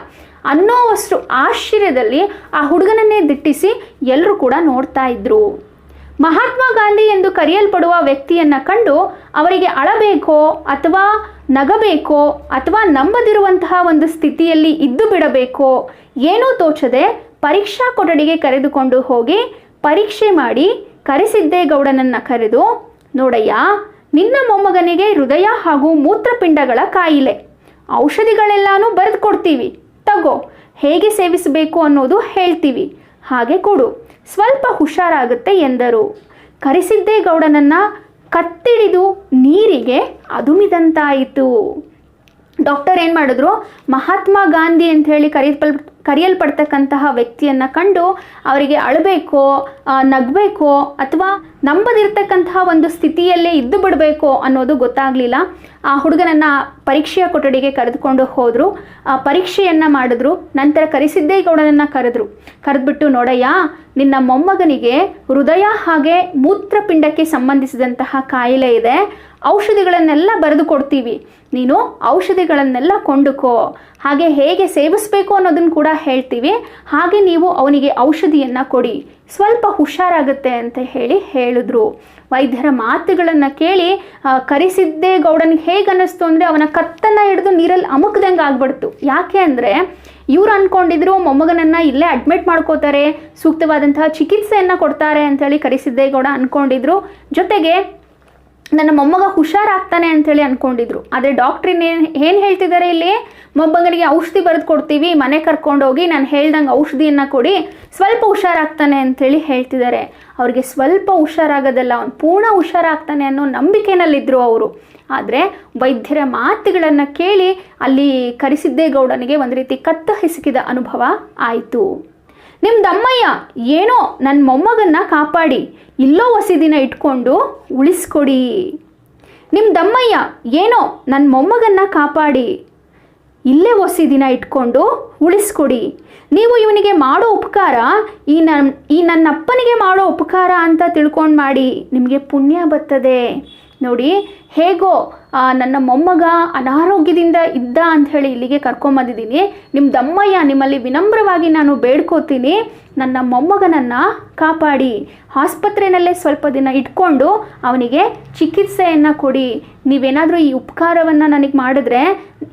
ಅನ್ನೋವಷ್ಟು ಆಶ್ಚರ್ಯದಲ್ಲಿ ಆ ಹುಡುಗನನ್ನೇ ದಿಟ್ಟಿಸಿ ಎಲ್ಲರೂ ಕೂಡ ನೋಡ್ತಾ ಇದ್ರು. ಮಹಾತ್ಮ ಗಾಂಧಿ ಎಂದು ಕರೆಯಲ್ಪಡುವ ವ್ಯಕ್ತಿಯನ್ನ ಕಂಡು ಅವರಿಗೆ ಅಳಬೇಕೋ ಅಥವಾ ನಗಬೇಕೋ ಅಥವಾ ನಂಬದಿರುವಂತಹ ಒಂದು ಸ್ಥಿತಿಯಲ್ಲಿ ಇದ್ದು ಬಿಡಬೇಕೋ ಏನೂ ತೋಚದೆ ಪರೀಕ್ಷಾ ಕೊಠಡಿಗೆ ಕರೆದುಕೊಂಡು ಹೋಗಿ ಪರೀಕ್ಷೆ ಮಾಡಿ ಕರೆಸಿದ್ದೇಗೌಡನನ್ನ ಕರೆದು, ನೋಡಯ್ಯ, ನಿನ್ನ ಮೊಮ್ಮಗನಿಗೆ ಹೃದಯ ಹಾಗೂ ಮೂತ್ರಪಿಂಡಗಳ ಕಾಯಿಲೆ. ಔಷಧಿಗಳೆಲ್ಲಾನು ಬರೆದು ಕೊಡ್ತೀವಿ ತಗೋ, ಹೇಗೆ ಸೇವಿಸಬೇಕು ಅನ್ನೋದು ಹೇಳ್ತೀವಿ. ಹಾಗೆ ಕೊಡು. ಸ್ವಲ್ಪ ಹುಷಾರಾಗುತ್ತೆ ಎಂದರು. ಕರೆಸಿದ್ದೇಗೌಡನನ್ನ ಕತ್ತಿಡಿದು ನೀರಿಗೆ ಅದುಮಿದಂತಾಯಿತು. ಡಾಕ್ಟರ್ ಏನು ಮಾಡಿದ್ರು? ಮಹಾತ್ಮ ಗಾಂಧಿ ಅಂತ ಹೇಳಿ ಕರೆಯಲ್ಪಲ್, ಕರೆಯಲ್ಪಡ್ತಕ್ಕಂತಹ ವ್ಯಕ್ತಿಯನ್ನು ಕಂಡು ಅವರಿಗೆ ಅಳಬೇಕೋ ನಗಬೇಕೋ ಅಥವಾ ನಂಬದಿರ್ತಕ್ಕಂತಹ ಒಂದು ಸ್ಥಿತಿಯಲ್ಲೇ ಇದ್ದು ಬಿಡಬೇಕೋ ಅನ್ನೋದು ಗೊತ್ತಾಗಲಿಲ್ಲ. ಆ ಹುಡುಗನನ್ನು ಪರೀಕ್ಷೆಯ ಕೊಠಡಿಗೆ ಕರೆದುಕೊಂಡು ಹೋದರು. ಆ ಪರೀಕ್ಷೆಯನ್ನು ಮಾಡಿದ್ರು. ನಂತರ ಕರಿಸಿದ್ದೇಗೌಡನನ್ನು ಕರೆದ್ರು. ಕರೆದ್ಬಿಟ್ಟು, ನೋಡಯ್ಯ, ನಿನ್ನ ಮೊಮ್ಮಗನಿಗೆ ಹೃದಯ ಹಾಗೆ ಮೂತ್ರಪಿಂಡಕ್ಕೆ ಸಂಬಂಧಿಸಿದಂತಹ ಕಾಯಿಲೆ ಇದೆ. ಔಷಧಿಗಳನ್ನೆಲ್ಲ ಬರೆದು ಕೊಡ್ತೀವಿ. ನೀನು ಔಷಧಿಗಳನ್ನೆಲ್ಲ ಕೊಂಡುಕೋ. ಹಾಗೆ ಹೇಗೆ ಸೇವಿಸಬೇಕು ಅನ್ನೋದನ್ನು ಕೂಡ ಹೇಳ್ತೀವಿ. ಹಾಗೆ ನೀವು ಅವನಿಗೆ ಔಷಧಿಯನ್ನು ಕೊಡಿ. ಸ್ವಲ್ಪ ಹುಷಾರಾಗುತ್ತೆ ಅಂತ ಹೇಳಿ ಹೇಳಿದ್ರು. ವೈದ್ಯರ ಮಾತುಗಳನ್ನು ಕೇಳಿ ಕರೆಸಿದ್ದೇ ಗೌಡನಿಗೆ ಹೇಗೆ ಅನ್ನಿಸ್ತು ಅಂದರೆ ಅವನ ಕತ್ತನ್ನು ಹಿಡಿದು ನೀರಲ್ಲಿ ಅಮುಕ್ದಂಗೆ ಆಗ್ಬಿಡ್ತು. ಯಾಕೆ ಅಂದರೆ ಇವ್ರು ಅಂದ್ಕೊಂಡಿದ್ರು ಮೊಮ್ಮಗನನ್ನು ಇಲ್ಲೇ ಅಡ್ಮಿಟ್ ಮಾಡ್ಕೋತಾರೆ, ಸೂಕ್ತವಾದಂತಹ ಚಿಕಿತ್ಸೆಯನ್ನು ಕೊಡ್ತಾರೆ ಅಂಥೇಳಿ ಕರೆಸಿದ್ದೇ ಗೌಡ ಅಂದ್ಕೊಂಡಿದ್ರು ಜೊತೆಗೆ ನನ್ನ ಮೊಮ್ಮಗ ಹುಷಾರಾಗ್ತಾನೆ ಅಂಥೇಳಿ ಅಂದ್ಕೊಂಡಿದ್ರು ಆದರೆ ಡಾಕ್ಟ್ರ್ ಏನು ಏನು ಹೇಳ್ತಿದ್ದಾರೆ ಇಲ್ಲಿ? ಮೊಮ್ಮಗನಿಗೆ ಔಷಧಿ ಬರೆದು ಕೊಡ್ತೀವಿ, ಮನೆ ಕರ್ಕೊಂಡೋಗಿ ನಾನು ಹೇಳ್ದಂಗೆ ಔಷಧಿಯನ್ನು ಕೊಡಿ, ಸ್ವಲ್ಪ ಹುಷಾರಾಗ್ತಾನೆ ಅಂಥೇಳಿ ಹೇಳ್ತಿದ್ದಾರೆ. ಅವ್ರಿಗೆ ಸ್ವಲ್ಪ ಹುಷಾರಾಗೋದಲ್ಲ, ಅವ್ನು ಪೂರ್ಣ ಹುಷಾರಾಗ್ತಾನೆ ಅನ್ನೋ ನಂಬಿಕೆನಲ್ಲಿದ್ದರು ಅವರು. ಆದರೆ ವೈದ್ಯರ ಮಾತುಗಳನ್ನು ಕೇಳಿ ಅಲ್ಲಿ ಕರಿಸಿದ್ದೇಗೌಡನಿಗೆ ಒಂದು ರೀತಿ ಕತ್ತ ಹಿಸುಕಿದ ಅನುಭವ ಆಯಿತು. ನಿಮ್ಮ ದಮ್ಮಯ್ಯ, ಏನೋ ನನ್ನ ಮೊಮ್ಮಗನ್ನ ಕಾಪಾಡಿ, ಇಲ್ಲೋ ಹೊಸಿ ದಿನ ಇಟ್ಕೊಂಡು ಉಳಿಸ್ಕೊಡಿ. ನಿಮ್ಮ ದಮ್ಮಯ್ಯ, ಏನೋ ನನ್ನ ಮೊಮ್ಮಗನ್ನ ಕಾಪಾಡಿ, ಇಲ್ಲೇ ಹೊಸಿ ದಿನ ಇಟ್ಕೊಂಡು ಉಳಿಸ್ಕೊಡಿ. ನೀವು ಇವನಿಗೆ ಮಾಡೋ ಉಪಕಾರ, ಈ ನನ್ನ ಈ ನನ್ನಪ್ಪನಿಗೆ ಮಾಡೋ ಉಪಕಾರ ಅಂತ ತಿಳ್ಕೊಂಡು ಮಾಡಿ, ನಿಮಗೆ ಪುಣ್ಯ ಬರ್ತದೆ. ನೋಡಿ ಹೇಗೋ ನನ್ನ ಮೊಮ್ಮಗ ಅನಾರೋಗ್ಯದಿಂದ ಇದ್ದ ಅಂತ ಹೇಳಿ ಇಲ್ಲಿಗೆ ಕರ್ಕೊಂಬಂದಿದ್ದೀನಿ ನಿಮ್ಮ ದಮ್ಮಯ್ಯ ನಿಮ್ಮಲ್ಲಿ ವಿನಮ್ರವಾಗಿ ನಾನು ಬೇಡ್ಕೋತೀನಿ. ನನ್ನ ಮೊಮ್ಮಗನನ್ನು ಕಾಪಾಡಿ. ಆಸ್ಪತ್ರೆಯಲ್ಲೇ ಸ್ವಲ್ಪ ದಿನ ಇಟ್ಕೊಂಡು ಅವನಿಗೆ ಚಿಕಿತ್ಸೆಯನ್ನು ಕೊಡಿ. ನೀವೇನಾದರೂ ಈ ಉಪಕಾರವನ್ನು ನನಗೆ ಮಾಡಿದ್ರೆ,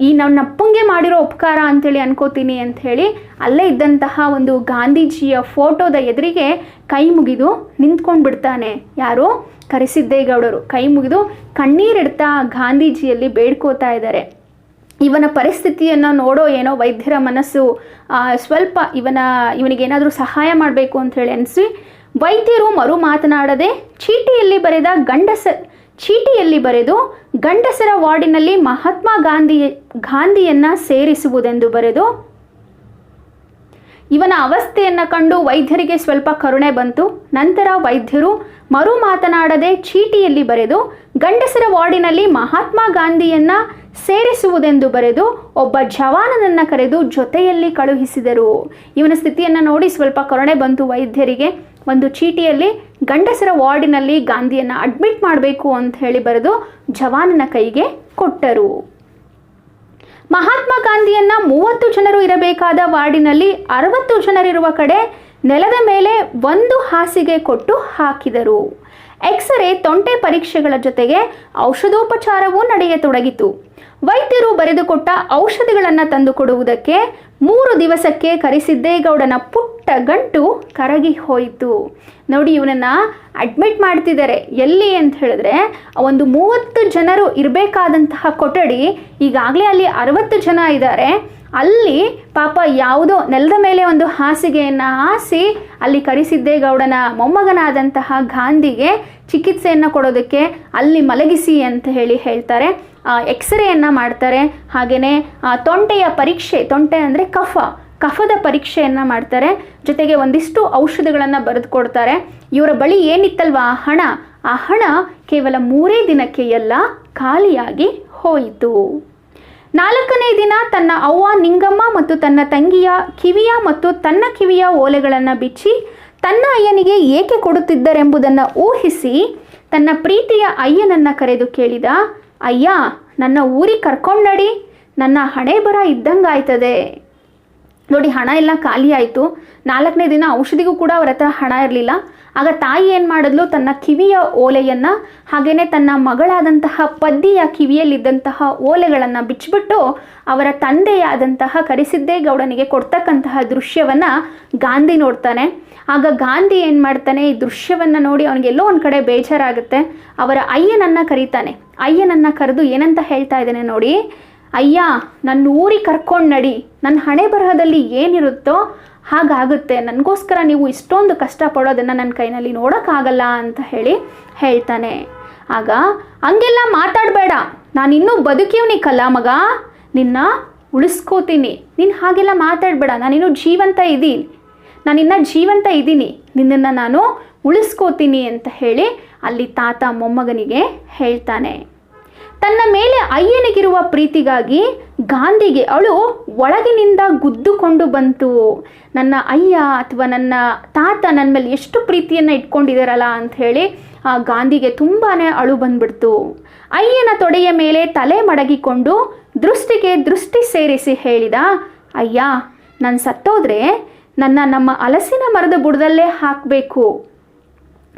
ಈ ನನ್ನ ಅಪ್ಪಂಗೆ ಮಾಡಿರೋ ಉಪಕಾರ ಅಂತೇಳಿ ಅನ್ಕೋತೀನಿ ಅಂಥೇಳಿ ಅಲ್ಲೇ ಇದ್ದಂತಹ ಒಂದು ಗಾಂಧೀಜಿಯ ಫೋಟೋದ ಎದುರಿಗೆ ಕೈ ಮುಗಿದು ನಿಂತ್ಕೊಂಡು ಬಿಡ್ತಾನೆ ಯಾರು? ಕರೆಸಿದ್ದೇಗೌಡರು ಕೈ ಮುಗಿದು ಕಣ್ಣೀರಿಡ್ತಾ ಗಾಂಧೀಜಿಯಲ್ಲಿ ಬೇಡ್ಕೋತಾ ಇದ್ದಾರೆ. ಇವನ ಪರಿಸ್ಥಿತಿಯನ್ನು ನೋಡೋ ಏನೋ ವೈದ್ಯರ ಮನಸ್ಸು ಸ್ವಲ್ಪ ಇವನ ಇವನಿಗೇನಾದರೂ ಸಹಾಯ ಮಾಡಬೇಕು ಅಂತ ಹೇಳಿ ಅನಿಸಿ, ವೈದ್ಯರು ಮರು ಮಾತನಾಡದೆ ಚೀಟಿಯಲ್ಲಿ ಬರೆದ ಗಂಡಸ, ಚೀಟಿಯಲ್ಲಿ ಬರೆದು ಗಂಡಸರ ವಾರ್ಡಿನಲ್ಲಿ ಮಹಾತ್ಮ ಗಾಂಧಿ, ಗಾಂಧಿಯನ್ನು ಸೇರಿಸುವುದೆಂದು ಬರೆದು ಇವನ ಅವಸ್ಥೆಯನ್ನು ಕಂಡು ವೈದ್ಯರಿಗೆ ಸ್ವಲ್ಪ ಕರುಣೆ ಬಂತು. ನಂತರ ವೈದ್ಯರು ಮರು ಮಾತನಾಡದೆ ಚೀಟಿಯಲ್ಲಿ ಬರೆದು, ಗಂಡಸರ ವಾರ್ಡಿನಲ್ಲಿ ಮಹಾತ್ಮ ಗಾಂಧಿಯನ್ನ ಸೇರಿಸುವುದೆಂದು ಬರೆದು, ಒಬ್ಬ ಜವಾನನನ್ನ ಕರೆದು ಜೊತೆಯಲ್ಲಿ ಕಳುಹಿಸಿದರು. ಇವನ ಸ್ಥಿತಿಯನ್ನು ನೋಡಿ ಸ್ವಲ್ಪ ಕರುಣೆ ಬಂತು ವೈದ್ಯರಿಗೆ. ಒಂದು ಚೀಟಿಯಲ್ಲಿ ಗಂಡಸರ ವಾರ್ಡಿನಲ್ಲಿ ಗಾಂಧಿಯನ್ನ ಅಡ್ಮಿಟ್ ಮಾಡಬೇಕು ಅಂತ ಹೇಳಿ ಬರೆದು ಜವಾನನ ಕೈಗೆ ಕೊಟ್ಟರು. ಮಹಾತ್ಮ ಗಾಂಧಿಯನ್ನ ಮೂವತ್ತು ಜನರು ಇರಬೇಕಾದ ವಾರ್ಡಿನಲ್ಲಿ ಅರವತ್ತು ಜನರಿರುವ ಕಡೆ ನೆಲದ ಮೇಲೆ ಒಂದು ಹಾಸಿಗೆ ಕೊಟ್ಟು ಹಾಕಿದರು. ಎಕ್ಸರೆ ತೊಂಟೆ ಪರೀಕ್ಷೆಗಳ ಜೊತೆಗೆ ಔಷಧೋಪಚಾರವೂ ನಡೆಯತೊಡಗಿತು. ವೈದ್ಯರು ಬರೆದುಕೊಟ್ಟ ಔಷಧಿಗಳನ್ನು ತಂದುಕೊಡುವುದಕ್ಕೆ ಮೂರು ದಿವಸಕ್ಕೆ ಕರಿಸಿದ್ದೇಗೌಡನ ಪುಟ್ಟ ಗಂಟು ಕರಗಿ ಹೋಯಿತು. ನೋಡಿ ಇವನನ್ನು ಅಡ್ಮಿಟ್ ಮಾಡ್ತಿದ್ದಾರೆ. ಎಲ್ಲಿ ಅಂತ ಹೇಳಿದ್ರೆ ಒಂದು ಮೂವತ್ತು ಜನರು ಇರಬೇಕಾದಂತಹ ಕೊಠಡಿ ಈಗಾಗಲೇ ಅಲ್ಲಿ ಅರವತ್ತು ಜನ ಇದ್ದಾರೆ. ಅಲ್ಲಿ ಪಾಪ ಯಾವುದೋ ನೆಲದ ಮೇಲೆ ಒಂದು ಹಾಸಿಗೆಯನ್ನು ಹಾಸಿ ಅಲ್ಲಿ ಕರಿಸಿದ್ದೇಗೌಡನ ಮೊಮ್ಮಗನಾದಂತಹ ಗಾಂಧಿಗೆ ಚಿಕಿತ್ಸೆಯನ್ನು ಕೊಡೋದಕ್ಕೆ ಅಲ್ಲಿ ಮಲಗಿಸಿ ಅಂತ ಹೇಳಿ ಹೇಳ್ತಾರೆ. ಎಕ್ಸ್ರೇಯನ್ನು ಮಾಡ್ತಾರೆ. ಹಾಗೆಯೇ ತೊಂಟೆಯ ಪರೀಕ್ಷೆ, ತೊಂಟೆ ಅಂದರೆ ಕಫ, ಕಫದ ಪರೀಕ್ಷೆಯನ್ನು ಮಾಡ್ತಾರೆ. ಜೊತೆಗೆ ಒಂದಿಷ್ಟು ಔಷಧಿಗಳನ್ನು ಬರೆದು ಕೊಡ್ತಾರೆ ಇವರ ಬಳಿ ಏನಿತ್ತಲ್ವಾ? ಆ ಹಣ. ಆ ಹಣ ಕೇವಲ ಮೂರೇ ದಿನಕ್ಕೆ ಎಲ್ಲ ಖಾಲಿಯಾಗಿ ಹೋಯಿತು. ನಾಲ್ಕನೇ ದಿನ ತನ್ನ ಅವ್ವ ನಿಂಗಮ್ಮ ಮತ್ತು ತನ್ನ ತಂಗಿಯ ಕಿವಿಯ ಮತ್ತು ತನ್ನ ಕಿವಿಯ ಓಲೆಗಳನ್ನು ಬಿಚ್ಚಿ ತನ್ನ ಅಯ್ಯನಿಗೆ ಏಕೆ ಕೊಡುತ್ತಿದ್ದರೆಂಬುದನ್ನು ಊಹಿಸಿ ತನ್ನ ಪ್ರೀತಿಯ ಅಯ್ಯನನ್ನು ಕರೆದು ಕೇಳಿದ, ಅಯ್ಯ, ನನ್ನ ಊರಿಗೆ ಕರ್ಕೊಂಡಡಿ ನನ್ನ ಹಣೆ ಬರ ಇದ್ದಂಗಾಯ್ತದೆ. ನೋಡಿ, ಹಣ ಎಲ್ಲ ಖಾಲಿ ಆಯಿತು. ನಾಲ್ಕನೇ ದಿನ ಔಷಧಿಗೂ ಕೂಡ ಅವರ ಹತ್ರ ಹಣ ಇರಲಿಲ್ಲ. ಆಗ ತಾಯಿ ಏನು ಮಾಡಿದ್ಲು? ತನ್ನ ಕಿವಿಯ ಓಲೆಯನ್ನು ಹಾಗೆಯೇ ತನ್ನ ಮಗಳಾದಂತಹ ಪದ್ದಿಯ ಕಿವಿಯಲ್ಲಿದ್ದಂತಹ ಓಲೆಗಳನ್ನು ಬಿಚ್ಚಿಬಿಟ್ಟು ಅವರ ತಂದೆಯಾದಂತಹ ಕರಿಸಿದ್ದೇಗೌಡನಿಗೆ ಕೊಡ್ತಕ್ಕಂತಹ ದೃಶ್ಯವನ್ನು ಗಾಂಧಿ ನೋಡ್ತಾನೆ. ಆಗ ಗಾಂಧಿ ಏನು ಮಾಡ್ತಾನೆ? ಈ ದೃಶ್ಯವನ್ನು ನೋಡಿ ಅವನಿಗೆಲ್ಲೋ ಒಂದು ಕಡೆ ಬೇಜಾರಾಗುತ್ತೆ. ಅವರ ಅಯ್ಯನನ್ನು ಕರೀತಾನೆ. ಅಯ್ಯನನ್ನು ಕರೆದು ಏನಂತ ಹೇಳ್ತಾ ಇದ್ದಾನೆ ನೋಡಿ ಅಯ್ಯ, ನನ್ನ ಊರಿಗೆ ಕರ್ಕೊಂಡು ನಡಿ. ನನ್ನ ಹಣೆ ಬರಹದಲ್ಲಿ ಏನಿರುತ್ತೋ ಹಾಗಾಗುತ್ತೆ. ನನಗೋಸ್ಕರ ನೀವು ಇಷ್ಟೊಂದು ಕಷ್ಟಪಡೋದನ್ನು ನನ್ನ ಕೈನಲ್ಲಿ ನೋಡೋಕ್ಕಾಗಲ್ಲ ಅಂತ ಹೇಳಿ ಹೇಳ್ತಾನೆ. ಆಗ, ಹಂಗೆಲ್ಲ ಮಾತಾಡಬೇಡ. ನಾನಿನ್ನೂ ಬದುಕಿವ್ನಿ ಕಲ್ಲ ಮಗ. ನಿನ್ನ ಉಳಿಸ್ಕೋತೀನಿ. ನೀನು ಹಾಗೆಲ್ಲ ಮಾತಾಡಬೇಡ. ನಾನಿನ್ನೂ ಜೀವಂತ ಇದ್ದೀನಿ. ನಾನಿನ್ನ ಜೀವಂತ ಇದ್ದೀನಿ. ನಿನ್ನನ್ನು ನಾನು ಉಳಿಸ್ಕೋತೀನಿ ಅಂತ ಹೇಳಿ ಅಲ್ಲಿ ತಾತ ಮೊಮ್ಮಗನಿಗೆ ಹೇಳ್ತಾನೆ. ತನ್ನ ಮೇಲೆ ಅಯ್ಯನಿಗಿರುವ ಪ್ರೀತಿಗಾಗಿ ಗಾಂಧಿಗೆ ಅವಳು ಒಳಗಿನಿಂದ ಗುದ್ದುಕೊಂಡು ಬಂತು. ನನ್ನ ಅಯ್ಯ ಅಥವಾ ನನ್ನ ತಾತ ನನ್ನ ಮೇಲೆ ಎಷ್ಟು ಪ್ರೀತಿಯನ್ನು ಇಟ್ಕೊಂಡಿದ್ದಾರಲ್ಲ ಅಂತ ಹೇಳಿ ಆ ಗಾಂಧಿಗೆ ತುಂಬಾ ಅಳು ಬಂದ್ಬಿಡ್ತು. ಅಯ್ಯನ ತೊಡೆಯ ಮೇಲೆ ತಲೆ ಮಡಗಿಕೊಂಡು ದೃಷ್ಟಿಗೆ ದೃಷ್ಟಿ ಸೇರಿಸಿ ಹೇಳಿದ, ಅಯ್ಯ, ನಾನು ಸತ್ತೋದ್ರೆ ನನ್ನ ನಮ್ಮ ಹಲಸಿನ ಮರದ ಬುಡದಲ್ಲೇ ಹಾಕಬೇಕು.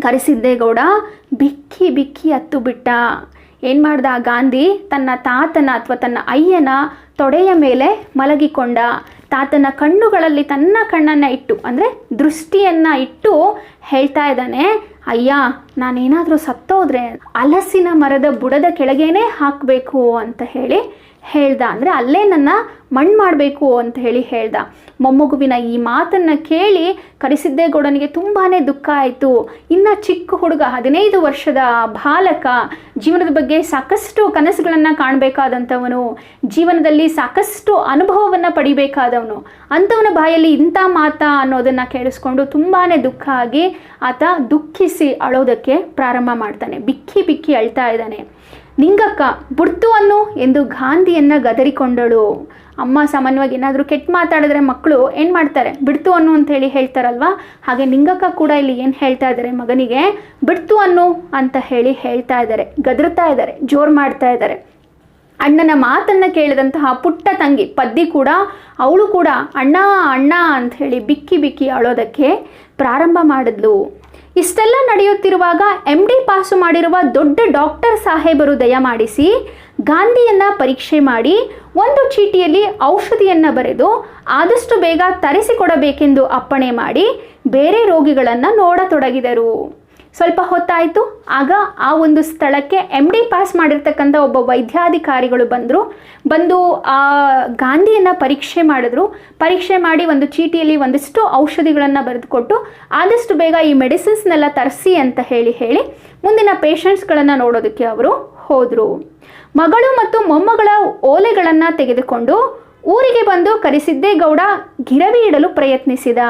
ಕರೆಸಿದ್ದೇಗೌಡ ಬಿಕ್ಕಿ ಬಿಕ್ಕಿ ಹತ್ತು ಬಿಟ್ಟ. ಏನು ಮಾಡ್ದ? ಗಾಂಧಿ ತನ್ನ ತಾತನ ಅಥವಾ ತನ್ನ ಅಯ್ಯನ ತೊಡೆಯ ಮೇಲೆ ಮಲಗಿಕೊಂಡ. ತಾತನ ಕಣ್ಣುಗಳಲ್ಲಿ ತನ್ನ ಕಣ್ಣನ್ನು ಇಟ್ಟು, ಅಂದರೆ ದೃಷ್ಟಿಯನ್ನು ಇಟ್ಟು ಹೇಳ್ತಾ ಇದ್ದಾನೆ, ಅಯ್ಯ, ನಾನೇನಾದರೂ ಸತ್ತೋದ್ರೆ ಹಲಸಿನ ಮರದ ಬುಡದ ಕೆಳಗೇನೆ ಹಾಕಬೇಕು ಅಂತ ಹೇಳಿ ಹೇಳ್ದ ಅಂದರೆ ಅಲ್ಲೇ ನನ್ನ ಮಣ್ಣು ಮಾಡಬೇಕು ಅಂತ ಹೇಳಿ ಹೇಳ್ದ. ಮೊಮ್ಮಗುವಿನ ಈ ಮಾತನ್ನು ಕೇಳಿ ಕರಿಸಿದ್ದೇಗೌಡನಿಗೆ ತುಂಬಾ ದುಃಖ ಆಯಿತು. ಇನ್ನು ಚಿಕ್ಕ ಹುಡುಗ, ಹದಿನೈದು ವರ್ಷದ ಬಾಲಕ, ಜೀವನದ ಬಗ್ಗೆ ಸಾಕಷ್ಟು ಕನಸುಗಳನ್ನು ಕಾಣಬೇಕಾದಂಥವನು ಜೀವನದಲ್ಲಿ ಸಾಕಷ್ಟು ಅನುಭವವನ್ನು ಪಡಿಬೇಕಾದವನು. ಅಂಥವನ ಬಾಯಲ್ಲಿ ಇಂಥ ಮಾತಾ ಅನ್ನೋದನ್ನು ಕೇಳಿಸ್ಕೊಂಡು ತುಂಬಾ ದುಃಖ ಆಗಿ ಆತ ದುಃಖಿಸಿ ಅಳೋದಕ್ಕೆ ಪ್ರಾರಂಭ ಮಾಡ್ತಾನೆ. ಬಿಕ್ಕಿ ಬಿಕ್ಕಿ ಅಳ್ತಾ ಇದ್ದಾನೆ. ನಿಂಗಕ್ಕ, ಬುಡ್ತು ಅನ್ನು ಎಂದು ಗಾಂಧಿಯನ್ನ ಗದರಿಕೊಂಡಳು. ಅಮ್ಮ ಸಾಮಾನ್ಯವಾಗಿ ಏನಾದರೂ ಕೆಟ್ಟ ಮಾತಾಡಿದ್ರೆ ಮಕ್ಕಳು ಏನು ಮಾಡ್ತಾರೆ? ಬಿಡ್ತು ಅನ್ನು ಅಂತ ಹೇಳಿ ಹೇಳ್ತಾರಲ್ವಾ? ಹಾಗೆ ನಿಂಗಕ್ಕ ಕೂಡ ಇಲ್ಲಿ ಏನು ಹೇಳ್ತಾ ಇದ್ದಾರೆ ಮಗನಿಗೆ? ಬಿಡ್ತು ಅನ್ನು ಅಂತ ಹೇಳಿ ಹೇಳ್ತಾ ಇದ್ದಾರೆ ಗದರ್ತಾ ಇದ್ದಾರೆ ಜೋರು ಮಾಡ್ತಾ ಇದ್ದಾರೆ ಅಣ್ಣನ ಮಾತನ್ನು ಕೇಳಿದಂತಹ ಪುಟ್ಟ ತಂಗಿ ಪದ್ದಿ ಕೂಡ, ಅವಳು ಕೂಡ ಅಣ್ಣ ಅಣ್ಣ ಅಂತ ಹೇಳಿ ಬಿಕ್ಕಿ ಬಿಕ್ಕಿ ಅಳೋದಕ್ಕೆ ಪ್ರಾರಂಭ ಮಾಡಿದ್ಲು. ಇಷ್ಟೆಲ್ಲ ನಡೆಯುತ್ತಿರುವಾಗ ಎಂ ಡಿ ಪಾಸು ಮಾಡಿರುವ ದೊಡ್ಡ ಡಾಕ್ಟರ್ ಸಾಹೇಬರು ದಯಮಾಡಿಸಿ ಗಾಂಧಿಯನ್ನ ಪರೀಕ್ಷೆ ಮಾಡಿ ಒಂದು ಚೀಟಿಯಲ್ಲಿ ಔಷಧಿಯನ್ನು ಬರೆದು ಆದಷ್ಟು ಬೇಗ ತರಿಸಿಕೊಡಬೇಕೆಂದು ಅಪ್ಪಣೆ ಮಾಡಿ ಬೇರೆ ರೋಗಿಗಳನ್ನು ನೋಡತೊಡಗಿದರು. ಸ್ವಲ್ಪ ಹೊತ್ತಾಯಿತು. ಆಗ ಆ ಒಂದು ಸ್ಥಳಕ್ಕೆ ಎಂ ಡಿ ಪಾಸ್ ಮಾಡಿರ್ತಕ್ಕಂಥ ಒಬ್ಬ ವೈದ್ಯಾಧಿಕಾರಿಗಳು ಬಂದರು. ಬಂದು ಆ ಗಾಂಧಿಯನ್ನು ಪರೀಕ್ಷೆ ಮಾಡಿದ್ರು. ಪರೀಕ್ಷೆ ಮಾಡಿ ಒಂದು ಚೀಟಿಯಲ್ಲಿ ಒಂದಿಷ್ಟು ಔಷಧಿಗಳನ್ನು ಬರೆದುಕೊಟ್ಟು ಆದಷ್ಟು ಬೇಗ ಈ ಮೆಡಿಸಿನ್ಸ್ನೆಲ್ಲ ತರಿಸಿ ಅಂತ ಹೇಳಿ ಹೇಳಿ ಮುಂದಿನ ಪೇಷಂಟ್ಸ್ಗಳನ್ನು ನೋಡೋದಕ್ಕೆ ಅವರು ಹೋದರು. ಮಗಳು ಮತ್ತು ಮೊಮ್ಮಗಳ ಓಲೆಗಳನ್ನು ತೆಗೆದುಕೊಂಡು ಊರಿಗೆ ಬಂದು ಕರೆಸಿದ್ದೇಗೌಡ ಗಿರವಿ ಇಡಲು ಪ್ರಯತ್ನಿಸಿದ.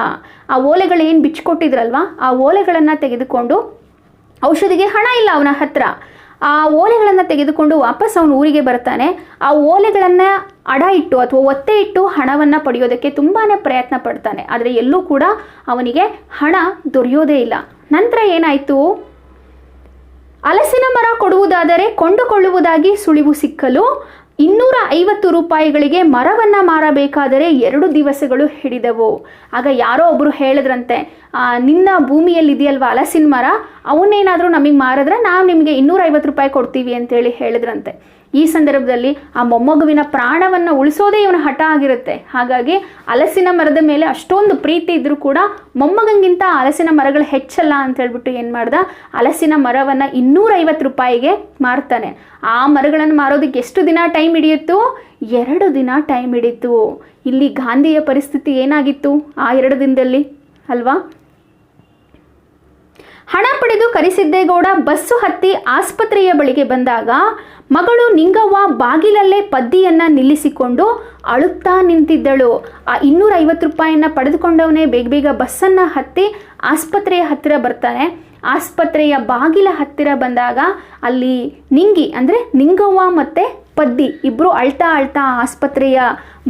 ಆ ಓಲೆಗಳು ಏನು ಬಿಚ್ಚಿಕೊಟ್ಟಿದ್ರಲ್ವ ಆ ಓಲೆಗಳನ್ನು ತೆಗೆದುಕೊಂಡು ಔಷಧಿಗೆ ಹಣ ಇಲ್ಲ ಅವನ ಹತ್ರ. ಆ ಓಲೆಗಳನ್ನು ತೆಗೆದುಕೊಂಡು ವಾಪಸ್ ಅವನು ಊರಿಗೆ ಬರ್ತಾನೆ. ಆ ಓಲೆಗಳನ್ನು ಅಡ ಇಟ್ಟು ಅಥವಾ ಒತ್ತೆ ಇಟ್ಟು ಹಣವನ್ನು ಪಡೆಯೋದಕ್ಕೆ ತುಂಬಾ ಪ್ರಯತ್ನ ಪಡ್ತಾನೆ. ಆದರೆ ಎಲ್ಲೂ ಕೂಡ ಅವನಿಗೆ ಹಣ ದೊರೆಯೋದೇ ಇಲ್ಲ. ನಂತರ ಏನಾಯಿತು? ಹಲಸಿನ ಮರ ಕೊಡುವುದಾದರೆ ಕೊಂಡುಕೊಳ್ಳುವುದಾಗಿ ಸುಳಿವು ಸಿಕ್ಕಲು ಇನ್ನೂರ ಐವತ್ತು ರೂಪಾಯಿಗಳಿಗೆ ಮರವನ್ನು ಮಾರಬೇಕಾದರೆ ಎರಡು ದಿವಸಗಳು ಹಿಡಿದವು. ಆಗ ಯಾರೋ ಒಬ್ಬರು ಹೇಳಿದ್ರಂತೆ "ಆ, ನಿನ್ನ ಭೂಮಿಯಲ್ಲಿ ಇದೆಯಲ್ವಾ ಹಲಸಿನ ಮರ? ಅವನ್ನೇನಾದರೂ ನಮಗೆ ಮಾರಿದ್ರೆ ನಾವು ನಿಮಗೆ ಇನ್ನೂರೈವತ್ತು ರೂಪಾಯಿ ಕೊಡ್ತೀವಿ ಅಂತೇಳಿ ಹೇಳಿದ್ರಂತೆ. ಈ ಸಂದರ್ಭದಲ್ಲಿ ಆ ಮೊಮ್ಮಗುವಿನ ಪ್ರಾಣವನ್ನು ಉಳಿಸೋದೇ ಇವನ ಹಠ ಆಗಿರುತ್ತೆ. ಹಾಗಾಗಿ ಹಲಸಿನ ಮರದ ಮೇಲೆ ಅಷ್ಟೊಂದು ಪ್ರೀತಿ ಇದ್ದರೂ ಕೂಡ ಮೊಮ್ಮಗಂಗಿಂತ ಹಲಸಿನ ಮರಗಳು ಹೆಚ್ಚಲ್ಲ ಅಂತ ಹೇಳ್ಬಿಟ್ಟು ಏನು ಮಾಡ್ದ? ಹಲಸಿನ ಮರವನ್ನು ಇನ್ನೂರೈವತ್ತು ರೂಪಾಯಿಗೆ ಮಾರ್ತಾನೆ. ಆ ಮರಗಳನ್ನು ಮಾರೋದಕ್ಕೆ ಎಷ್ಟು ದಿನ ಟೈಮ್ ಹಿಡಿಯಿತು ಎರಡು ದಿನ ಟೈಮ್ ಹಿಡಿತು. ಇಲ್ಲಿ ಗಾಂಧಿಯ ಪರಿಸ್ಥಿತಿ ಏನಾಗಿತ್ತು ಆ ಎರಡು ದಿನದಲ್ಲಿ? ಅಲ್ವಾ? ಹಣ ಪಡೆದು ಕರೆಸಿದ್ದೇಗೌಡ ಬಸ್ಸು ಹತ್ತಿ ಆಸ್ಪತ್ರೆಯ ಬಳಿಗೆ ಬಂದಾಗ ಮಗಳು ನಿಂಗವ್ವ ಬಾಗಿಲಲ್ಲೇ ಪದ್ದಿಯನ್ನ ನಿಲ್ಲಿಸಿಕೊಂಡು ಅಳುತ್ತಾ ನಿಂತಿದ್ದಳು. ಆ ಇನ್ನೂರ ಐವತ್ತು ರೂಪಾಯಿಯನ್ನ ಪಡೆದುಕೊಂಡವನೇ ಬೇಗ ಬೇಗ ಬಸ್ಸನ್ನು ಹತ್ತಿ ಆಸ್ಪತ್ರೆಯ ಹತ್ತಿರ ಬರ್ತಾನೆ. ಆಸ್ಪತ್ರೆಯ ಬಾಗಿಲ ಹತ್ತಿರ ಬಂದಾಗ ಅಲ್ಲಿ ನಿಂಗಿ, ಅಂದರೆ ನಿಂಗವ್ವ ಮತ್ತು ಪದ್ದಿ ಇಬ್ಬರು ಅಳ್ತಾ ಅಳ್ತಾ ಆಸ್ಪತ್ರೆಯ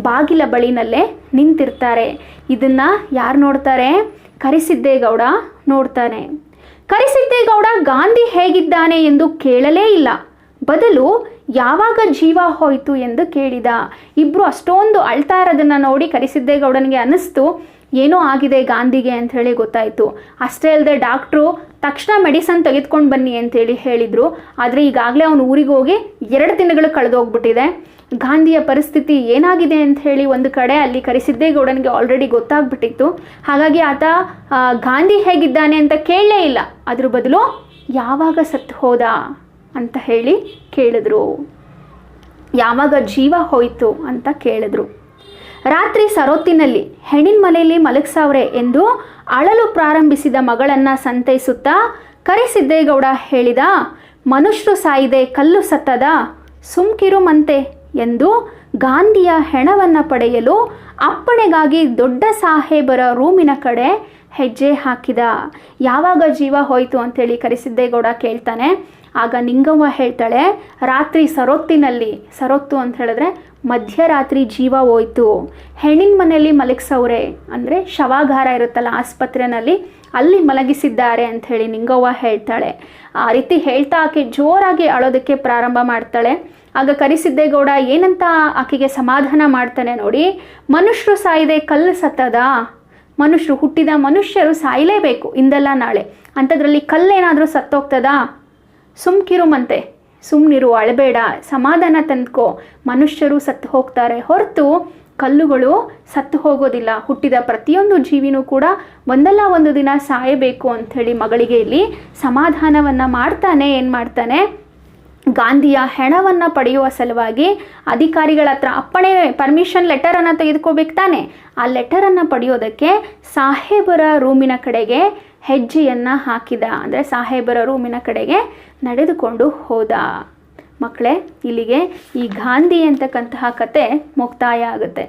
ಬಾಗಿಲ ಬಳಿನಲ್ಲೇ ನಿಂತಿರ್ತಾರೆ. ಇದನ್ನ ಯಾರು ನೋಡ್ತಾರೆ? ಕರೆಸಿದ್ದೇಗೌಡ ನೋಡ್ತಾನೆ. ಕರೆಸಿದ್ದೇಗೌಡ ಗಾಂಧಿ ಹೇಗಿದ್ದಾನೆ ಎಂದು ಕೇಳಲೇ ಇಲ್ಲ. ಬದಲು ಯಾವಾಗ ಜೀವ ಹೋಯಿತು ಎಂದು ಕೇಳಿದ. ಇಬ್ಬರು ಅಷ್ಟೊಂದು ಅಳ್ತಾ ಇರೋದನ್ನ ನೋಡಿ ಕರಿಸಿದ್ದೇಗೌಡನಿಗೆ ಅನ್ನಿಸ್ತು, ಏನೋ ಆಗಿದೆ ಗಾಂಧಿಗೆ ಅಂತ ಹೇಳಿ ಗೊತ್ತಾಯಿತು. ಅಷ್ಟೇ ಅಲ್ಲದೆ ಡಾಕ್ಟ್ರು, ತಕ್ಷಣ ಮೆಡಿಸನ್ ತೆಗೆದುಕೊಂಡು ಬನ್ನಿ ಅಂತೇಳಿ ಹೇಳಿದರು. ಆದರೆ ಈಗಾಗಲೇ ಅವನು ಊರಿಗೆ ಹೋಗಿ ಎರಡು ದಿನಗಳು ಕಳೆದೋಗ್ಬಿಟ್ಟಿದೆ. ಗಾಂಧಿಯ ಪರಿಸ್ಥಿತಿ ಏನಾಗಿದೆ ಅಂತ ಹೇಳಿ ಒಂದು ಕಡೆ ಅಲ್ಲಿ ಕರೆಸಿದ್ದೇಗೌಡನಿಗೆ ಆಲ್ರೆಡಿ ಗೊತ್ತಾಗ್ಬಿಟ್ಟಿತ್ತು. ಹಾಗಾಗಿ ಆತ ಗಾಂಧಿ ಹೇಗಿದ್ದಾನೆ ಅಂತ ಕೇಳಲೇ ಇಲ್ಲ. ಅದ್ರ ಬದಲು ಯಾವಾಗ ಸತ್ತು ಹೋದ ಅಂತ ಹೇಳಿ ಕೇಳಿದ್ರು. ಯಾವಾಗ ಜೀವ ಹೋಯಿತು ಅಂತ ಕೇಳಿದ್ರು. ರಾತ್ರಿ ಸರೋತ್ತಿನಲ್ಲಿ ಹೆಣ್ಣಿನ ಮನೆಯಲ್ಲಿ ಮಲಗಿಸವ್ರೆ ಎಂದು ಅಳಲು ಪ್ರಾರಂಭಿಸಿದ ಮಗಳನ್ನ ಸಂತೈಸುತ್ತಾ ಕರೆಸಿದ್ದೇಗೌಡ ಹೇಳಿದ ಮನುಷ್ಯರು ಸಾಯಿದೆ ಕಲ್ಲು ಸತ್ತದ ಸುಮ್ಕಿರುಮಂತೆ ಎಂದು ಗಾಂಧಿಯ ಹೆಣವನ್ನು ಪಡೆಯಲು ಅಪ್ಪಣೆಗಾಗಿ ದೊಡ್ಡ ಸಾಹೇಬರ ರೂಮಿನ ಕಡೆ ಹೆಜ್ಜೆ ಹಾಕಿದ. ಯಾವಾಗ ಜೀವ ಹೋಯಿತು ಅಂತೇಳಿ ಕರಿಸಿದ್ದೇಗೌಡ ಕೇಳ್ತಾನೆ. ಆಗ ನಿಂಗವ್ವ ಹೇಳ್ತಾಳೆ, ರಾತ್ರಿ ಸರೊತ್ತಿನಲ್ಲಿ, ಸರೊತ್ತು ಅಂತ ಹೇಳಿದ್ರೆ ಮಧ್ಯರಾತ್ರಿ ಜೀವ ಹೋಯ್ತು. ಹೆಣ್ಣಿನ ಮನೆಯಲ್ಲಿ ಮಲಗಿಸವ್ರೆ. ಅಂದರೆ ಶವಾಗಾರ ಇರುತ್ತಲ್ಲ ಆಸ್ಪತ್ರೆಯಲ್ಲಿ ಅಲ್ಲಿ ಮಲಗಿಸಿದ್ದಾರೆ ಅಂತ ಹೇಳಿ ನಿಂಗವ್ವ ಹೇಳ್ತಾಳೆ. ಆ ರೀತಿ ಹೇಳ್ತಾ ಆಕೆ ಜೋರಾಗಿ ಅಳೋದಕ್ಕೆ ಪ್ರಾರಂಭ ಮಾಡ್ತಾಳೆ. ಆಗ ಕರಿಸಿದ್ದೇಗೌಡ ಏನಂತ ಆಕೆಗೆ ಸಮಾಧಾನ ಮಾಡ್ತಾನೆ ನೋಡಿ, ಮನುಷ್ಯರು ಸಾಯಿದೆ ಕಲ್ಲು ಸತ್ತದ, ಮನುಷ್ಯರು ಹುಟ್ಟಿದ ಮನುಷ್ಯರು ಸಾಯಲೇಬೇಕು ಇಂದಲ್ಲ ನಾಳೆ. ಅಂಥದ್ರಲ್ಲಿ ಕಲ್ಲೇನಾದರೂ ಸತ್ತೋಗ್ತದಾ? ಸುಮ್ಕಿರುಮಂತೆ ಸುಮ್ಮನಿರು ಅಳಬೇಡ, ಸಮಾಧಾನ ತಂದ್ಕೋ. ಮನುಷ್ಯರು ಸತ್ತು ಹೋಗ್ತಾರೆ ಹೊರತು ಕಲ್ಲುಗಳು ಸತ್ತು ಹೋಗೋದಿಲ್ಲ. ಹುಟ್ಟಿದ ಪ್ರತಿಯೊಂದು ಜೀವಿನೂ ಕೂಡ ಒಂದಲ್ಲ ಒಂದು ದಿನ ಸಾಯಬೇಕು ಅಂಥೇಳಿ ಮಗಳಿಗೆ ಇಲ್ಲಿ ಸಮಾಧಾನವನ್ನು ಮಾಡ್ತಾನೆ ಏನು ಮಾಡ್ತಾನೆ ಗಾಂಧಿಯ ಹೆಣವನ್ನು ಪಡೆಯುವ ಸಲುವಾಗಿ ಅಧಿಕಾರಿಗಳ ಹತ್ರ ಅಪ್ಪಣೆ ಪರ್ಮಿಷನ್ ಲೆಟರನ್ನು ತೆಗೆದುಕೋಬೇಕು ತಾನೆ. ಆ ಲೆಟರನ್ನು ಪಡೆಯೋದಕ್ಕೆ ಸಾಹೇಬರ ರೂಮಿನ ಕಡೆಗೆ ಹೆಜ್ಜೆಯನ್ನು ಹಾಕಿದ. ಅಂದರೆ ಸಾಹೇಬರ ರೂಮಿನ ಕಡೆಗೆ ನಡೆದುಕೊಂಡು ಹೋದ. ಮಕ್ಕಳೇ, ಇಲ್ಲಿಗೆ ಈ ಗಾಂಧಿ ಅಂತಕ್ಕಂತಹ ಕತೆ ಮುಕ್ತಾಯ ಆಗುತ್ತೆ.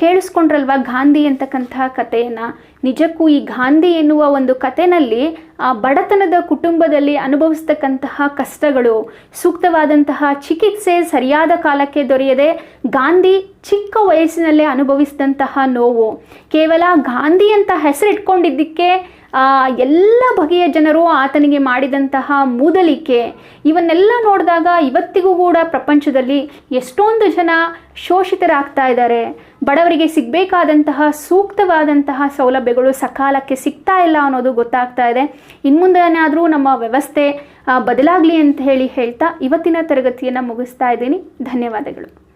ಕೇಳಿಸ್ಕೊಂಡ್ರಲ್ವಾ ಗಾಂಧಿ ಅಂತಕ್ಕಂತಹ ಕಥೆಯನ್ನು ನಿಜಕ್ಕೂ ಈ ಗಾಂಧಿ ಎನ್ನುವ ಒಂದು ಕಥೆನಲ್ಲಿ ಆ ಬಡತನದ ಕುಟುಂಬದಲ್ಲಿ ಅನುಭವಿಸ್ತಕ್ಕಂತಹ ಕಷ್ಟಗಳು, ಸೂಕ್ತವಾದಂತಹ ಚಿಕಿತ್ಸೆ ಸರಿಯಾದ ಕಾಲಕ್ಕೆ ದೊರೆಯದೆ ಗಾಂಧಿ ಚಿಕ್ಕ ವಯಸ್ಸಿನಲ್ಲೇ ಅನುಭವಿಸಿದಂತಹ ನೋವು. ಕೇವಲ ಗಾಂಧಿ ಅಂತ ಹೆಸರಿಟ್ಕೊಂಡಿದ್ದಕ್ಕೆ ಎಲ್ಲ ಬಗೆಯ ಜನರು ಆತನಿಗೆ ಮಾಡಿದಂತಹ ಮೂದಲಿಕೆ, ಇವನ್ನೆಲ್ಲ ನೋಡಿದಾಗ ಇವತ್ತಿಗೂ ಕೂಡ ಪ್ರಪಂಚದಲ್ಲಿ ಎಷ್ಟೊಂದು ಜನ ಶೋಷಿತರಾಗ್ತಾ ಇದ್ದಾರೆ. ಬಡವರಿಗೆ ಸಿಗಬೇಕಾದಂತಹ, ಸೂಕ್ತವಾದಂತಹ ಸೌಲಭ್ಯಗಳು ಸಕಾಲಕ್ಕೆ ಸಿಗ್ತಾ ಇಲ್ಲ ಅನ್ನೋದು ಗೊತ್ತಾಗ್ತಾ ಇದೆ. ಇನ್ಮುಂದೇನಾದರೂ ನಮ್ಮ ವ್ಯವಸ್ಥೆ ಬದಲಾಗಲಿ ಅಂತ ಹೇಳಿ ಹೇಳ್ತಾ ಇವತ್ತಿನ ತರಗತಿಯನ್ನು ಮುಗಿಸ್ತಾ ಇದ್ದೀನಿ. ಧನ್ಯವಾದಗಳು.